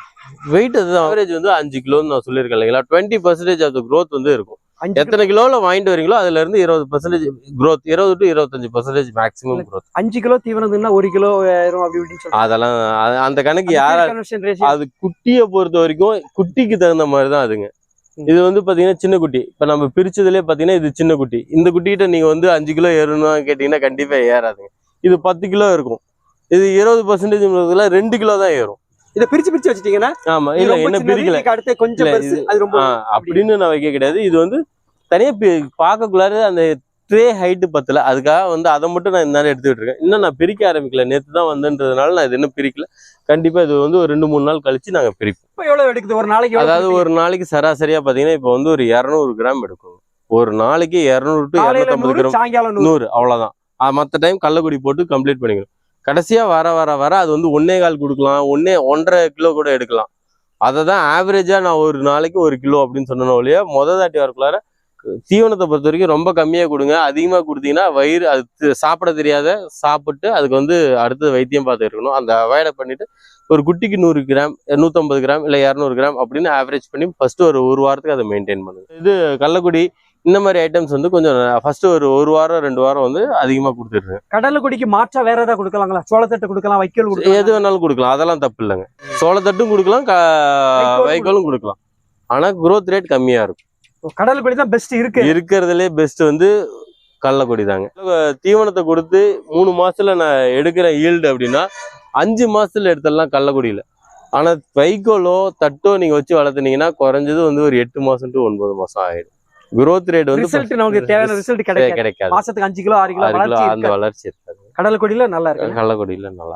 வெயிட் அது ஆவரேஜ் வந்து அஞ்சு கிலோன்னு நான் சொல்லியிருக்கேன் இல்லைங்களா? டுவெண்ட்டி பர்சன்டேஜ் ஆஃப் growth வந்து இருக்கும். எத்தனை கிலோல வாங்கிட்டு வரீங்களோ அதுல இருந்து இருபது பர்சன்டேஜ் growth இருபது டு இருபத்தஞ்சு பர்சன்டேஜ் மேக்ஸிமம் growth. அஞ்சு கிலோ தீவனம் தின்னா ஒரு கிலோ ஆயிரும் அப்படி இப்படின்னு சொல்றாங்க. அதெல்லாம் அது- அந்த கணக்கு யாரா. அது குட்டியை பொறுத்த வரைக்கும் குட்டிக்கு தகுந்த மாதிரி தான் அதுங்க. இது வந்து பாத்தீங்கன்னா சின்ன குட்டி. இப்ப நம்ம பிரிச்சதுலயே பாத்தீங்கன்னா இது சின்ன குட்டி. இந்த குட்டிகிட்ட நீங்க வந்து அஞ்சு கிலோ ஏறணும் கேட்டீங்கன்னா கண்டிப்பா ஏறாதுங்க. இது பத்து கிலோ இருக்கும். இது இருபது பர்சன்டேஜ் ரெண்டு கிலோ தான் ஏறும். இதை பிரிச்சு பிரிச்சு வச்சுட்டீங்கன்னா ஆமா இல்ல என்ன பிரிக்கல. அடுத்து கொஞ்சம் அது ரொம்ப அப்படின்னு நான் வைக்க கிடையாது. இது வந்து தனியா பார்க்கக்குள்ளார அந்த ட்ரே ஹைட்டு பத்தல. அதுக்காக வந்து அதை மட்டும் நான் இந்த எடுத்துக்கிட்டு இருக்கேன் இன்னும் நான் பிரிக்க ஆரம்பிக்கல. நேத்து தான் வந்ததுன்றதுனால நான் இது இன்னும் பிரிக்கல. கண்டிப்பா இது வந்து ஒரு ரெண்டு மூணு நாள் கழிச்சு நாங்க பிரிப்போம். இப்ப எவ்வளவு எடுக்குது? ஒரு நாளைக்கு அதாவது? ஒரு நாளைக்கு சராசரியா பாத்தீங்கன்னா இப்போ வந்து ஒரு இரநூறு கிராம் எடுக்கும் ஒரு நாளைக்கு இரநூறு டு இரநூத்தம்பது கிராம். நூறு. அவ்வளவுதான். மற்ற டைம் கள்ளக்குடி போட்டு கம்ப்ளீட் பண்ணிக்கணும். கடைசியாக வர வர வர அது வந்து ஒன்னே கால் கொடுக்கலாம். ஒன்னே ஒன்றரை கிலோ கூட எடுக்கலாம். அதை தான் ஆவரேஜாக நான் ஒரு நாளைக்கு ஒரு கிலோ அப்படின்னு சொன்னேன் ஒழிய மொதல் தாட்டி வரக்குள்ளார தீவனத்தை பொறுத்த வரைக்கும் ரொம்ப கம்மியாக கொடுங்க. அதிகமாக கொடுத்தீங்கன்னா வயிறு அது சாப்பிட தெரியாத சாப்பிட்டு அதுக்கு வந்து அடுத்தது வைத்தியம் பார்த்து இருக்கணும். அந்த அவாய்டை பண்ணிவிட்டு ஒரு குட்டிக்கு நூறு கிராம் நூற்றம்பது கிராம் இல்லை இரநூறு கிராம் அப்படின்னு ஆவரேஜ் பண்ணி ஃபஸ்ட்டு ஒரு ஒரு வாரத்துக்கு அதை மெயின்டைன் பண்ணுங்க. இது கள்ளக்குடி இந்த மாதிரி ஐட்டம்ஸ் வந்து கொஞ்சம் ஃபர்ஸ்ட் ஒரு ஒரு வாரம் ரெண்டு வாரம் வந்து அதிகமா கொடுத்துருங்க கடலை குடிக்கு மாற்றா வேற ஏதாவது கொடுக்கலாங்களா? சோளத்தட்டு கொடுக்கலாம் வைக்கோல் எது கொடுக்கலாம் வேணாலும் கொடுக்கலாம். அதெல்லாம் தப்பு இல்லைங்க. சோளத்தட்டும் கொடுக்கலாம் வைக்கோலும் கொடுக்கலாம். ஆனா growth ரேட் கம்மியா இருக்கும். கடலை குடி தான் பெஸ்ட் இருக்கு. இருக்கிறதுலே பெஸ்ட் வந்து கடலக்கொடி தாங்க தீவனத்தை கொடுத்து மூணு மாசத்துல நான் எடுக்கிற ஈல்டு அப்படின்னா அஞ்சு மாசத்துல எடுத்துடலாம் கடலக்குடியில ஆனா வைக்கோலோ தட்டோ நீங்க வச்சு வளர்த்துனீங்கன்னா குறைஞ்சது வந்து ஒரு எட்டு மாசம் டு ஒன்பது மாசம் ஆயிடும். Growth ரேட் வந்து ரிசல்ட் நமக்கு தேவையான ரிசல்ட் கிடைக்காது. மாசத்துக்கு அஞ்சு கிலோ ஆறு கிலோ ஆறு கிலோ வளர்ச்சி அந்த. வளர்ச்சி இருக்காது. கடலை கொடியில நல்லா இருக்கு. கடலக்குடியில நல்லா